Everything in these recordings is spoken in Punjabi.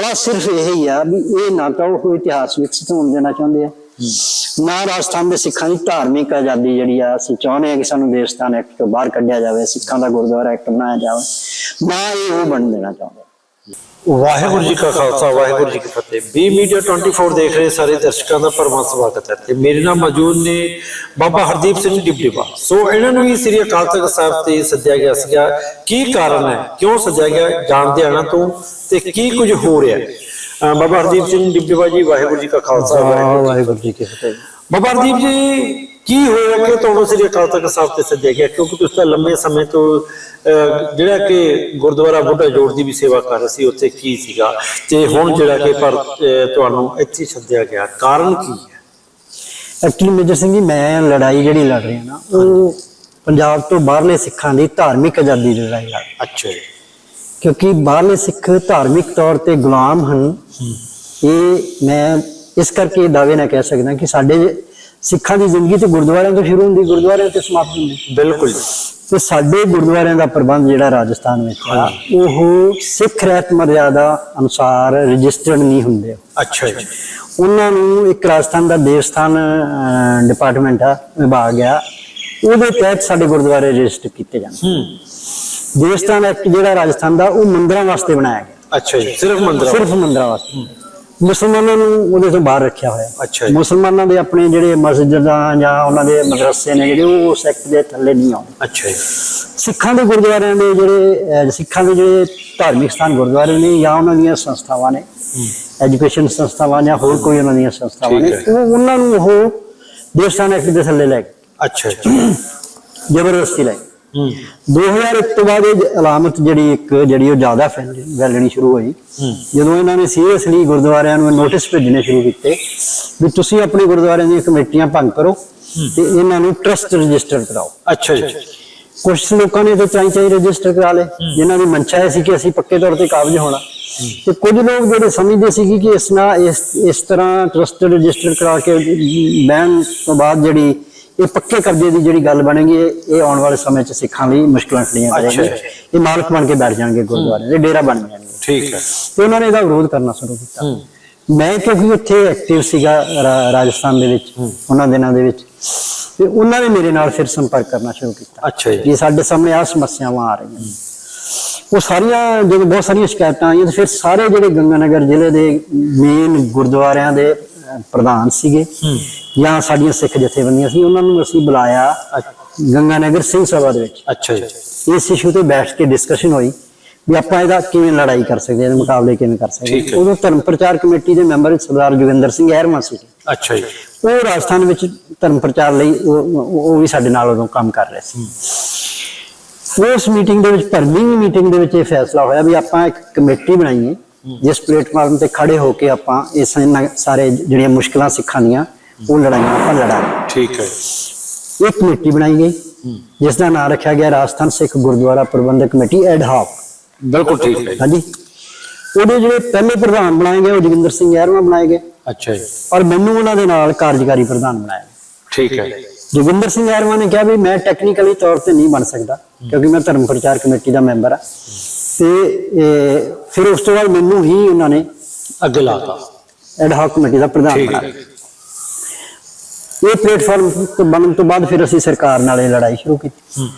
ਰੌਲਾ ਸਿਰਫ ਇਹ ਹੀ ਆ ਵੀ ਇਹ ਨਾ ਤਾਂ ਉਹ ਇਤਿਹਾਸ ਵਿਕਸਿਤ ਹੋਣ ਦੇਣਾ ਚਾਹੁੰਦੇ ਆ। ਨਾ ਰਾਜਸਥਾਨ ਦੇ ਸਿੱਖਾਂ ਦੀ ਧਾਰਮਿਕ ਆਜ਼ਾਦੀ ਜਿਹੜੀ ਆ, ਅਸੀਂ ਚਾਹੁੰਦੇ ਆ ਕਿ ਸਾਨੂੰ ਦੇਵਸਥਾਨ ਐਕਟ ਤੋਂ ਬਾਹਰ ਕੱਢਿਆ ਜਾਵੇ, ਸਿੱਖਾਂ ਦਾ ਗੁਰਦੁਆਰਾ ਐਕਟ ਬਣਾਇਆ ਜਾਵੇ। ਨਾ ਇਹ ਉਹ ਬਣ ਦੇਣਾ ਚਾਹੁੰਦੇ ਵਾਹਿਗੁਰੂ ਜੀ ਕਾ ਖਾਲਸਾ ਵਾਹਿਗੁਰੂ ਜੀ ਕੀ ਫਤਿਹ। ਬੀ ਮੀਡੀਆ 24 ਦੇਖ ਰਹੇ ਸਾਰੇ ਦਰਸ਼ਕਾਂ ਦਾ ਪਰਮ ਸਵਾਗਤ ਹੈ। ਤੇ ਮੇਰੇ ਨਾਲ ਮੌਜੂਦ ਨੇ ਬਾਬਾ ਹਰਦੀਪ ਸਿੰਘ ਡਿਪਟੀਵਾ ਸੋ ਇਹਨਾਂ ਨੂੰ ਵੀ ਸ੍ਰੀ ਅਕਾਲ ਤਖਤ ਸਾਹਿਬ ਤੇ ਸੱਦਿਆ ਗਿਆ ਸੀਗਾ। ਕੀ ਕਾਰਨ ਹੈ? ਕਿਉਂ ਸੱਦਿਆ ਗਿਆ? ਜਾਣਦੇ ਆਣਾ ਤੋਂ ਤੇ ਕੀ ਕੁਝ ਹੋ ਰਿਹਾ ਹੈ? ਬਾਬਾ ਹਰਦੀਪ ਸਿੰਘ ਡਿਪਟੀਵਾ ਜੀ ਵਾਹਿਗੁਰੂ ਜੀ ਕਾ ਖਾਲਸਾ ਵਾਹਿਗੁਰੂ ਜੀ ਕੀ ਫਤਿਹ। ਬਾਬਾ ਹਰਦੀਪ ਜੀ ਕੀ ਹੋਇਆ ਕਿ ਤੁਹਾਨੂੰ ਸ੍ਰੀ ਅਕਾਲ ਤਖਤ ਸਾਹਿਬ ਤੇ ਸੱਦਿਆ ਗਿਆ? ਕਿਉਂਕਿ ਤੁਸੀਂ ਤਾਂ ਲੰਬੇ ਸਮੇਂ ਤੋਂ ਜਿਹੜਾ ਕਿ ਗੁਰਦੁਆਰਾ ਬੁੱਢਾ ਜੋੜ ਦੀ ਵੀ ਸੇਵਾ ਕਰ ਰਹੇ ਸੀ ਉੱਥੇ ਕੀ ਸੀਗਾ? ਤੇ ਹੁਣ ਜਿਹੜਾ ਕਿ ਪਰ ਤੁਹਾਨੂੰ ਇੱਥੇ ਸੱਦਿਆ ਗਿਆ। ਕਾਰਨ ਕੀ ਹੈ? ਐਕਚੁਅਲੀ ਮੇਜਰ ਸਿੰਘ ਜੀ ਮੈਂ ਲੜਾਈ ਜਿਹੜੀ ਲੜ ਰਿਹਾ ਨਾ ਉਹ ਪੰਜਾਬ ਤੋਂ ਬਾਹਰਲੇ ਸਿੱਖਾਂ ਦੀ ਧਾਰਮਿਕ ਆਜ਼ਾਦੀ ਦੀ ਲੜਾਈ ਲੜ। ਅੱਛਾ ਜੀ। ਕਿਉਂਕਿ ਬਾਹਰਲੇ ਸਿੱਖ ਧਾਰਮਿਕ ਤੌਰ ਤੇ ਗੁਲਾਮ ਹਨ। ਇਹ ਮੈਂ ਇਸ ਕਰਕੇ ਦਾਅਵੇ ਨਾਲ ਕਹਿ ਸਕਦਾ ਕਿ ਸਾਡੇ ਸਿੱਖਾਂ ਦੀ ਜ਼ਿੰਦਗੀ ਤੇ ਗੁਰਦੁਆਰਿਆਂ ਤੋਂ ਸ਼ੁਰੂ ਹੁੰਦੀ ਗੁਰਦੁਆਰਿਆਂ ਤੇ ਸਮਾਪਤ ਹੁੰਦੀ। ਬਿਲਕੁਲ। ਤੇ ਸਾਡੇ ਗੁਰਦੁਆਰਿਆਂ ਦਾ ਪ੍ਰਬੰਧ ਜਿਹੜਾ ਰਾਜਸਥਾਨ ਵਿੱਚ ਆ ਉਹ ਸਿੱਖ ਰਹਿਤ ਮਰਜ਼ਾਦਾ ਅਨੁਸਾਰ ਰਜਿਸਟਰਡ ਨਹੀਂ ਹੁੰਦੇ। ਅੱਛਾ ਜੀ। ਉਹਨਾਂ ਨੂੰ ਇੱਕ ਰਾਜਸਥਾਨ ਦਾ ਦੇਵਸਥਾਨ ਡਿਪਾਰਟਮੈਂਟ ਆ ਵਿਭਾਗ ਆ ਉਹਦੇ ਤਹਿਤ ਸਾਡੇ ਗੁਰਦੁਆਰੇ ਰਜਿਸਟਰ ਕੀਤੇ ਜਾਂਦੇ। ਹੂੰ। ਦੇਵਸਥਾਨ ਐਕਟ ਜਿਹੜਾ ਰਾਜਸਥਾਨ ਦਾ ਉਹ ਮੰਦਰਾਂ ਵਾਸਤੇ ਬਣਾਇਆ ਗਿਆ। ਅੱਛਾ ਜੀ ਸਿਰਫ ਮੰਦਰਾਂ ਸਿਰਫ ਮੰਦਰਾਂ ਵਾਸਤੇ। ਮੁਸਲਮਾਨਾਂ ਨੂੰ ਉਹਦੇ ਤੋਂ ਬਾਹਰ ਰੱਖਿਆ ਹੋਇਆ। ਅੱਛਾ ਜੀ। ਮੁਸਲਮਾਨਾਂ ਦੇ ਆਪਣੇ ਜਿਹੜੇ ਮਸਜਿਦਾਂ ਜਾਂ ਉਹਨਾਂ ਦੇ ਮਦਰਸੇ ਨੇ ਜਿਹੜੇ ਉਹ ਐਕਟ ਦੇ ਥੱਲੇ ਨਹੀਂ ਆਉਂਦੇ। ਅੱਛਾ ਜੀ। ਸਿੱਖਾਂ ਦੇ ਗੁਰਦੁਆਰਿਆਂ ਦੇ ਜਿਹੜੇ ਅਹ, ਸਿੱਖਾਂ ਦੇ ਜਿਹੜੇ ਧਾਰਮਿਕ ਸਥਾਨ ਗੁਰਦੁਆਰੇ ਨੇ ਜਾਂ ਉਹਨਾਂ ਦੀਆਂ ਸੰਸਥਾਵਾਂ ਨੇ ਐਜੂਕੇਸ਼ਨ ਸੰਸਥਾਵਾਂ ਜਾਂ ਹੋਰ ਕੋਈ ਉਹਨਾਂ ਦੀਆਂ ਸੰਸਥਾਵਾਂ ਨੇ ਠੀਕ। ਉਹ ਉਹਨਾਂ ਨੂੰ ਉਹ ਦੇਵਸਥਾਨ ਐਕਟ ਦੇ ਥੱਲੇ ਲੈ ਗਏ। ਅੱਛਾ ਜੀ। ਜ਼ਬਰਦਸਤੀ ਲੈ ਗਏ। 2001 ਤੋਂ ਬਾਅਦ ਇਹ ਅਲਾਮਤ ਜਿਹੜੀ ਇੱਕ ਜਿਹੜੀ ਉਹ ਜ਼ਿਆਦਾ ਫੈਲ- ਫੈਲਣੀ ਸ਼ੁਰੂ ਹੋਈ। ਜਦੋਂ ਇਹਨਾਂ ਨੇ ਸੀਰੀਅਸਲੀ ਗੁਰਦੁਆਰਿਆਂ ਨੂੰ ਨੋਟਿਸ ਭੇਜਣੇ ਸ਼ੁਰੂ ਕੀਤੇ ਵੀ ਤੁਸੀਂ ਆਪਣੇ ਗੁਰਦੁਆਰਿਆਂ ਦੀਆਂ ਕਮੇਟੀਆਂ ਭੰਗ ਕਰੋ ਤੇ ਇਹਨਾਂ ਨੂੰ ਟਰਸਟ ਰਜਿਸਟਰ ਕਰਾਓ। ਅੱਛਾ ਜੀ। ਕੁਝ ਲੋਕਾਂ ਨੇ ਤਾਂ ਚਾਈ ਚਾਈ ਰਜਿਸਟਰ ਕਰਾ ਲਏ। ਜਿਨ੍ਹਾਂ ਦੀ ਮਨਸ਼ਾ ਸੀ ਕਿ ਅਸੀਂ ਪੱਕੇ ਤੌਰ ਤੇ ਕਾਬਜ ਹੋਣਾ। ਤੇ ਕੁਝ ਲੋਕ ਜਿਹੜੇ ਸਮਝਦੇ ਸੀ ਕਿ ਇਸ ਨਾਲ ਇਸ ਇਸ ਤਰ੍ਹਾਂ ਟਰਸਟ ਰਜਿਸਟਰ ਕਰਾ ਕੇ ਬੈਨ ਤੋਂ ਬਾਅਦ ਜਿਹੜੀ ਇਹ ਪੱਕੇ ਕਬਜ਼ੇ ਦੀ ਜਿਹੜੀ ਗੱਲ ਬਣੇਗੀ ਇਹ ਇਹ ਆਉਣ ਵਾਲੇ ਸਮੇਂ 'ਚ ਸਿੱਖਾਂ ਲਈ ਮੁਸ਼ਕਲਾਂ ਖੜੀਆਂ ਕਰੇਗੀ। ਇਹ ਮਾਲਕ ਬਣ ਕੇ ਬੈਠ ਜਾਣਗੇ ਗੁਰਦੁਆਰੇ ਦੇ ਡੇਰਾ ਬਣ ਜਾਣਗੇ। ਠੀਕ ਹੈ। ਤੇ ਉਹਨਾਂ ਨੇ ਇਹਦਾ ਵਿਰੋਧ ਕਰਨਾ ਸ਼ੁਰੂ ਕੀਤਾ। ਮੈਂ ਕਿਉਂਕਿ ਉੱਥੇ ਐਕਟਿਵ ਸੀਗਾ ਰਾਜਸਥਾਨ ਦੇ ਵਿੱਚ ਉਹਨਾਂ ਦਿਨਾਂ ਦੇ ਵਿੱਚ। ਤੇ ਉਹਨਾਂ ਨੇ ਮੇਰੇ ਨਾਲ ਫਿਰ ਸੰਪਰਕ ਕਰਨਾ ਸ਼ੁਰੂ ਕੀਤਾ। ਅੱਛਾ ਜੀ। ਸਾਡੇ ਸਾਹਮਣੇ ਆ ਸਮੱਸਿਆਵਾਂ ਆ ਰਹੀਆਂ ਉਹ ਸਾਰੀਆਂ ਜਦੋਂ ਬਹੁਤ ਸਾਰੀਆਂ ਸ਼ਿਕਾਇਤਾਂ ਆਈਆਂ ਤੇ ਫਿਰ ਸਾਰੇ ਜਿਹੜੇ ਗੰਗਾਨਗਰ ਜ਼ਿਲ੍ਹੇ ਦੇ ਮੇਨ ਗੁਰਦੁਆਰਿਆਂ ਦੇ ਪ੍ਰਧਾਨ ਸੀਗੇ। ਜਾਂ ਸਾਡੀਆਂ ਸਿੱਖ ਜਥੇਬੰਦੀਆਂ ਸੀ ਉਹਨਾਂ ਨੂੰ ਅਸੀਂ ਬੁਲਾਇਆ ਗੰਗਾਨਗਰ ਸਿੰਘ ਸਭਾ ਦੇ ਵਿੱਚ। ਅੱਛਾ ਜੀ। ਇਸ ਇਸ਼ੂ ਤੇ ਬੈਠ ਕੇ ਡਿਸਕਸ਼ਨ ਹੋਈ ਵੀ ਆਪਾਂ ਇਹਦਾ ਕਿਵੇਂ ਲੜਾਈ ਕਰ ਸਕਦੇ ਹਾਂ ਮੁਕਾਬਲੇ ਕਿਵੇਂ ਕਰ ਸਕਦੇ ਉਦੋਂ ਧਰਮ ਪ੍ਰਚਾਰ ਕਮੇਟੀ ਦੇ ਮੈਂਬਰ ਸਰਦਾਰ ਜੋਗਿੰਦਰ ਸਿੰਘ ਐਰਮਾ ਸੀ। ਅੱਛਾ ਜੀ। ਉਹ ਰਾਜਸਥਾਨ ਵਿੱਚ ਧਰਮ ਪ੍ਰਚਾਰ ਲਈ ਉਹ ਵੀ ਸਾਡੇ ਨਾਲ ਉਦੋਂ ਕੰਮ ਕਰ ਰਹੇ ਸੀ। ਉਸ ਮੀਟਿੰਗ ਦੇ ਵਿੱਚ ਭਰਵੀਂ ਮੀਟਿੰਗ ਦੇ ਵਿੱਚ ਇਹ ਫੈਸਲਾ ਹੋਇਆ ਵੀ ਆਪਾਂ ਇੱਕ ਕਮੇਟੀ ਬਣਾਈਏ। ਜਿਸ ਪਲੇਟਫਾਰਮ ਤੇ ਖੜੇ ਹੋ ਕੇ ਆਪਾਂ ਇਸ ਸਾਰੇ ਜਿਹੜੀਆਂ ਮੁਸ਼ਕਲਾਂ ਸਿੱਖਾਂ ਦੀਆਂ ਉਹ ਲੜਾਈਆਂ ਆਪਾਂ ਲੜਾਂਗੇ। ਠੀਕ ਹੈ। ਇੱਕ ਕਮੇਟੀ ਬਣਾਈ ਗਈ ਜਿਸ ਦਾ ਨਾਮ ਰੱਖਿਆ ਗਿਆ Rajasthan Sikh Gurdwara Prabandhak committee ad hoc. ਬਿਲਕੁਲ ਠੀਕ ਹੈ ਹਾਂਜੀ। ਉਹਦੇ ਜਿਹੜੇ ਪਹਿਲੇ ਪ੍ਰਧਾਨ ਬਣਾਏ ਗਏ ਉਹ ਜੋਗਿੰਦਰ ਸਿੰਘ ਯਾਰਵਾ ਬਣਾਏ ਗਏ। ਅੱਛਾ ਜੀ। ਔਰ ਮੈਨੂੰ ਉਹਨਾਂ ਦੇ ਨਾਲ ਕਾਰਜਕਾਰੀ ਪ੍ਰਧਾਨ ਬਣਾਇਆ ਠੀਕ ਹੈ। ਜੋਗਿੰਦਰ ਸਿੰਘ ਯਾਰਵਾ ਨੇ ਕਿਹਾ ਵੀ ਮੈਂ ਟੈਕਨੀਕਲੀ ਤੌਰ ਤੇ ਨਹੀਂ ਬਣ ਸਕਦਾ ਕਿਉਂਕਿ ਮੈਂ ਧਰਮ ਪ੍ਰਚਾਰ ਕਮੇਟੀ ਦਾ ਮੈਂਬਰ ਆ ਤੇ ਫਿਰ ਉਸ ਤੋਂ ਬਾਅਦ ਮੈਨੂੰ ਹੀ ਉਹਨਾਂ ਨੇ ਅੱਗੇ ਲਾਤਾ। ਐਡ ਹਾਕ ਕਮੇਟੀ ਦਾ ਪ੍ਰਧਾਨ ਬਣਾਇਆ। ਇਹ ਪਲੇਟਫਾਰਮ ਤੋਂ ਬਣਨ ਤੋਂ ਬਾਅਦ ਫਿਰ ਅਸੀਂ ਸਰਕਾਰ ਨਾਲ ਇਹ ਲੜਾਈ ਸ਼ੁਰੂ ਕੀਤੀ।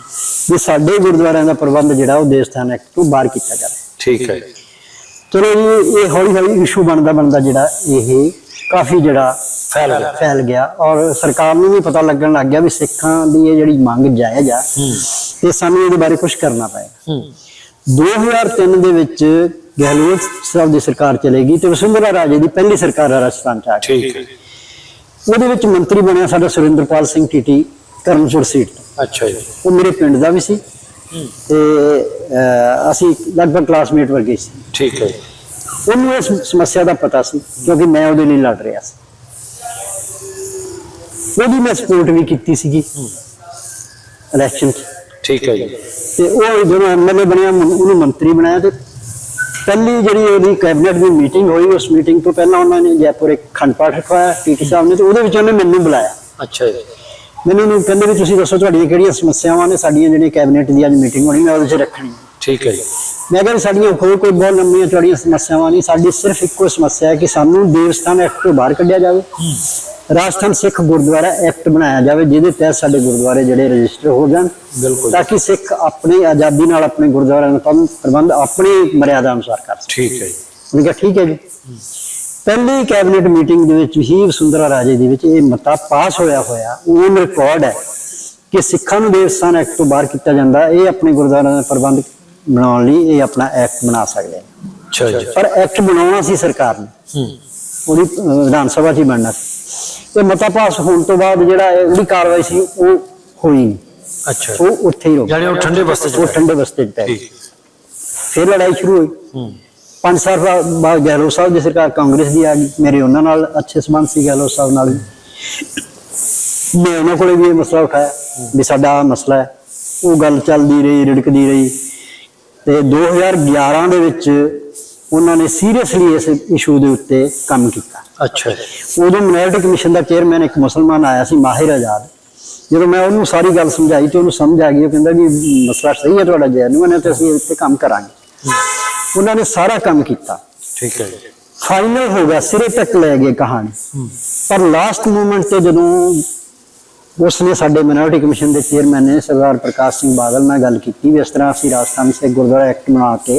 ਵੀ ਸਾਡੇ ਗੁਰਦੁਆਰਿਆਂ ਦਾ ਪ੍ਰਬੰਧ ਜਿਹੜਾ ਉਹ ਦੇਵਸਥਾਨ ਐਕਟ ਤੋਂ ਬਾਹਰ ਕੀਤਾ ਜਾਵੇ ਠੀਕ ਹੈ। ਚਲੋ ਇਹ ਹੌਲੀ ਹੌਲੀ ਇਸ਼ੂ ਬਣਦਾ ਬਣਦਾ ਜਿਹੜਾ ਇਹ ਕਾਫੀ ਜਿਹੜਾ ਫੈਲ ਗਿਆ। ਫੈਲ ਗਿਆ ਔਰ ਸਰਕਾਰ ਨੂੰ ਵੀ ਪਤਾ ਲੱਗਣ ਲੱਗ ਗਿਆ ਵੀ ਸਿੱਖਾਂ ਦੀ ਇਹ ਜਿਹੜੀ ਮੰਗ ਜਾਇਜ਼ ਆ ਤੇ ਸਾਨੂੰ ਇਹਦੇ ਬਾਰੇ ਕੁਝ ਕਰਨਾ ਪਏਗਾ। 2003 ਦੇ ਵਿੱਚ ਗਹਿਲੋਤ ਸਾਹਿਬ ਦੀ ਸਰਕਾਰ ਚਲੇਗੀ ਤੇ ਵਸੁੰਧਰਾ ਰਾਜੇ ਦੀ ਪਹਿਲੀ ਸਰਕਾਰ ਆ ਰਾਜਸਥਾਨ ਚ ਆ ਗਈ ਠੀਕ ਹੈ ਉਹਦੇ ਵਿੱਚ ਮੰਤਰੀ ਬਣਿਆ ਸਾਡਾ ਸੁਰਿੰਦਰਪਾਲ ਸਿੰਘ ਟੀਟੀ ਕਰਮਸੁਰ ਸੀਟ ਤੋਂ। ਅੱਛਾ ਜੀ। ਉਹ ਮੇਰੇ ਪਿੰਡ ਦਾ ਵੀ ਸੀ ਤੇ ਅਸੀਂ ਲਗਭਗ ਕਲਾਸਮੇਟ ਵਰਗੇ ਸੀ। ਠੀਕ ਹੈ ਉਹਨੂੰ ਇਸ ਸਮੱਸਿਆ ਦਾ ਪਤਾ ਸੀ ਕਿਉਂਕਿ ਮੈਂ ਉਹਦੇ ਲਈ ਲੜ ਰਿਹਾ ਸੀ। ਉਹਦੀ ਮੈਂ ਸਪੋਰਟ ਵੀ ਕੀਤੀ ਸੀਗੀ। ਇਲੈਕਸ਼ਨ 'ਚ। ਠੀਕ ਹੈ ਜੀ। ਤੇ ਉਹ ਜਦੋਂ ਐਮਐਲਏ ਬਣਿਆ ਉਹਨੂੰ ਮੰਤਰੀ ਬਣਾਇਆ ਤੇ ਪਹਿਲੀ ਜਿਹੜੀ ਉਹਦੀ ਕੈਬਨਿਟ ਦੀ ਮੀਟਿੰਗ ਹੋਈ ਉਸ ਮੀਟਿੰਗ ਤੋਂ ਪਹਿਲਾਂ ਉਹਨਾਂ ਨੇ ਜੈਪੁਰ ਇੱਕ ਖੰਡ ਪਾਠ ਰਖਵਾਇਆ ਟੀਟੀ ਸਾਹਿਬ ਨੇ ਤੇ ਉਹਦੇ ਵਿੱਚ ਉਹਨੇ ਮੈਨੂੰ ਬੁਲਾਇਆ। ਅੱਛਾ ਜੀ। ਮੈਨੂੰ ਉਹਨੂੰ ਕਹਿੰਦੇ ਵੀ ਤੁਸੀਂ ਦੱਸੋ ਤੁਹਾਡੀਆਂ ਕਿਹੜੀਆਂ ਸਮੱਸਿਆਵਾਂ ਨੇ ਸਾਡੀਆਂ ਜਿਹੜੀਆਂ ਕੈਬਨਿਟ ਦੀ ਅੱਜ ਮੀਟਿੰਗ ਹੋਣੀ ਮੈਂ ਉਹਦੇ 'ਚ ਰੱਖਣੀ। ਠੀਕ ਹੈ ਜੀ। ਮੈਂ ਕਹਿੰਦਾ ਸਾਡੀਆਂ ਹੋਰ ਕੋਈ ਬਹੁਤ ਲੰਮੀਆਂ ਚੌੜੀਆਂ ਸਮੱਸਿਆਵਾਂ ਨਹੀਂ ਸਾਡੀ ਸਿਰਫ ਇੱਕੋ ਸਮੱਸਿਆ ਹੈ ਕਿ ਸਾਨੂੰ ਦੇਵਸਥਾਨ ਐਕਟ ਤੋਂ ਬਾਹਰ ਕੱਢਿਆ ਜਾਵੇ। ਰਾਜਸਥਾਨ ਸਿੱਖ ਗੁਰਦੁਆਰਾ ਐਕਟ ਬਣਾਇਆ ਜਾਵੇ ਜਿਹਦੇ ਤਹਿਤ ਸਾਡੇ ਗੁਰਦੁਆਰੇ ਜਿਹੜੇ ਰਜਿਸਟਰ ਹੋ ਜਾਣ ਬਿਲਕੁਲ ਤਾਂ ਕਿ ਸਿੱਖ ਆਪਣੀ ਆਜ਼ਾਦੀ ਨਾਲ ਆਪਣੇ ਗੁਰਦੁਆਰਿਆਂ ਦਾ ਪ੍ਰਬੰਧ- ਆਪਣੀ ਮਰਿਆਦਾ ਅਨੁਸਾਰ ਕਰ ਸਕਣ ਠੀਕ ਹੈ ਜੀ। ਮੈਂ ਕਿਹਾ ਠੀਕ ਹੈ ਜੀ। ਪਹਿਲੀ ਕੈਬਨਿਟ ਮੀਟਿੰਗ ਦੇ ਵਿੱਚ ਹੀ ਵਸੁੰਧਰਾ ਰਾਜੇ ਦੇ ਵਿੱਚ ਇਹ ਮਤਾ ਪਾਸ ਹੋਇਆ ਹੋਇਆ ਉਹ ਰਿਕਾਰਡ ਹੈ ਕਿ ਸਿੱਖਾਂ ਨੂੰ ਦੇਵਸਥਾਨ ਐਕਟ ਤੋਂ ਬਾਹਰ ਕੀਤਾ ਜਾਂਦਾ ਇਹ ਆਪਣੇ ਗੁਰਦੁਆਰਿਆਂ ਦਾ ਪ੍ਰਬੰਧ ਬਣਾਉਣ ਲਈ ਇਹ ਆਪਣਾ ਐਕਟ ਬਣਾ ਸਕਦੇ ਨੇ। ਅੱਛਾ ਜੀ। ਪਰ ਐਕਟ ਬਣਾਉਣਾ ਸੀ ਸਰਕਾਰ ਨੇ। ਹੂੰ। ਉਹਦੀ ਵਿਧਾਨ ਸਭਾ 'ਚ ਹੀ ਬਣਨਾ ਸੀ। ਤੇ ਮਤਾ ਪਾਸ ਹੋਣ ਤੋਂ ਬਾਅਦ ਜਿਹੜਾ ਇਹ- ਉਹਦੀ ਕਾਰਵਾਈ ਸੀ ਉਹ ਹੋਈ ਨਹੀਂ। ਅੱਛਾ। ਉਹ ਉੱਥੇ ਹੀ ਰੁਕ ਯਾਨੀ ਉਹ ਠੰਡੇ ਬਸਤੇ ਚ ਉਹ ਠੰਡੇ ਬਸਤੇ 'ਚ ਪੈ ਗਈ। ਫਿਰ ਲੜਾਈ ਸ਼ੁਰੂ ਹੋਈ। ਹੂੰ। ਪੰਜ ਸਾਲ ਬਾ- ਬਾਅਦ ਗਹਿਲੋਤ ਸਾਹਿਬ ਦੀ ਸਰਕਾਰ ਕਾਂਗਰਸ ਦੀ ਆ ਗਈ। ਮੇਰੇ ਉਹਨਾਂ ਨਾਲ ਅੱਛੇ ਸੰਬੰਧ ਸੀ ਗਹਿਲੋਤ ਸਾਹਿਬ ਨਾਲ ਵੀ। ਮੈਂ ਉਹਨਾਂ ਕੋਲੇ ਵੀ ਇਹ ਮਸਲਾ ਉਠਾਇਆ ਵੀ ਸਾਡਾ ਆਹ ਮਸਲਾ ਹੈ। ਉਹ ਗੱਲ ਚੱਲਦੀ ਰਹੀ ਰਿੜਕਦੀ ਰਹੀ। ਤੇ 2011 ਦੇ ਵਿੱਚ ਉਹਨਾਂ ਨੇ ਸੀਰੀਅਸਲੀ ਇਸ ਇਸ਼ੂ ਦੇ ਉੱਤੇ ਕੰਮ ਕੀਤਾ। ਅੱਛਾ ਉਦੋਂ ਮਿਨੋਰਿਟੀ ਕਮਿਸ਼ਨ ਦਾ ਚੇਅਰਮੈਨ ਇੱਕ ਮੁਸਲਮਾਨ ਆਇਆ ਸੀ ਮਾਹਿਰ ਆਜ਼ਾਦ। ਜਦੋਂ ਮੈਂ ਉਹਨੂੰ ਸਾਰੀ ਗੱਲ ਸਮਝਾਈ ਤੇ ਉਹਨੂੰ ਸਮਝ ਆ ਗਈ ਉਹ ਕਹਿੰਦਾ ਵੀ ਮਸਲਾ ਸਹੀ ਹੈ ਤੁਹਾਡਾ ਜੈਨੂਨ ਹੈ ਤੇ ਅਸੀਂ ਤੇ ਕੰਮ ਕਰਾਂਗੇ। ਉਹਨਾਂ ਨੇ ਸਾਰਾ ਕੰਮ ਕੀਤਾ। ਠੀਕ ਹੈ ਫਾਈਨਲ ਹੋ ਗਿਆ ਸਿਰੇ ਤੱਕ ਲੈ ਗਏ ਕਹਾਣੀ। ਪਰ ਲਾਸਟ ਮੂਮੈਂਟ ਤੇ ਜਦੋਂ ਉਸਨੇ ਸਾਡੇ ਮਿਨੋਰਿਟੀ ਕਮਿਸ਼ਨ ਦੇ ਚੇਅਰਮੈਨ ਨੇ ਸਰਦਾਰ ਪ੍ਰਕਾਸ਼ ਸਿੰਘ ਬਾਦਲ ਨਾਲ ਗੱਲ ਕੀਤੀ ਵੀ ਇਸ ਤਰ੍ਹਾਂ ਅਸੀਂ ਰਾਜਸਥਾਨ ਸੇ ਗੁਰਦੁਆਰਾ ਐਕਟ ਬਣਾ ਕੇ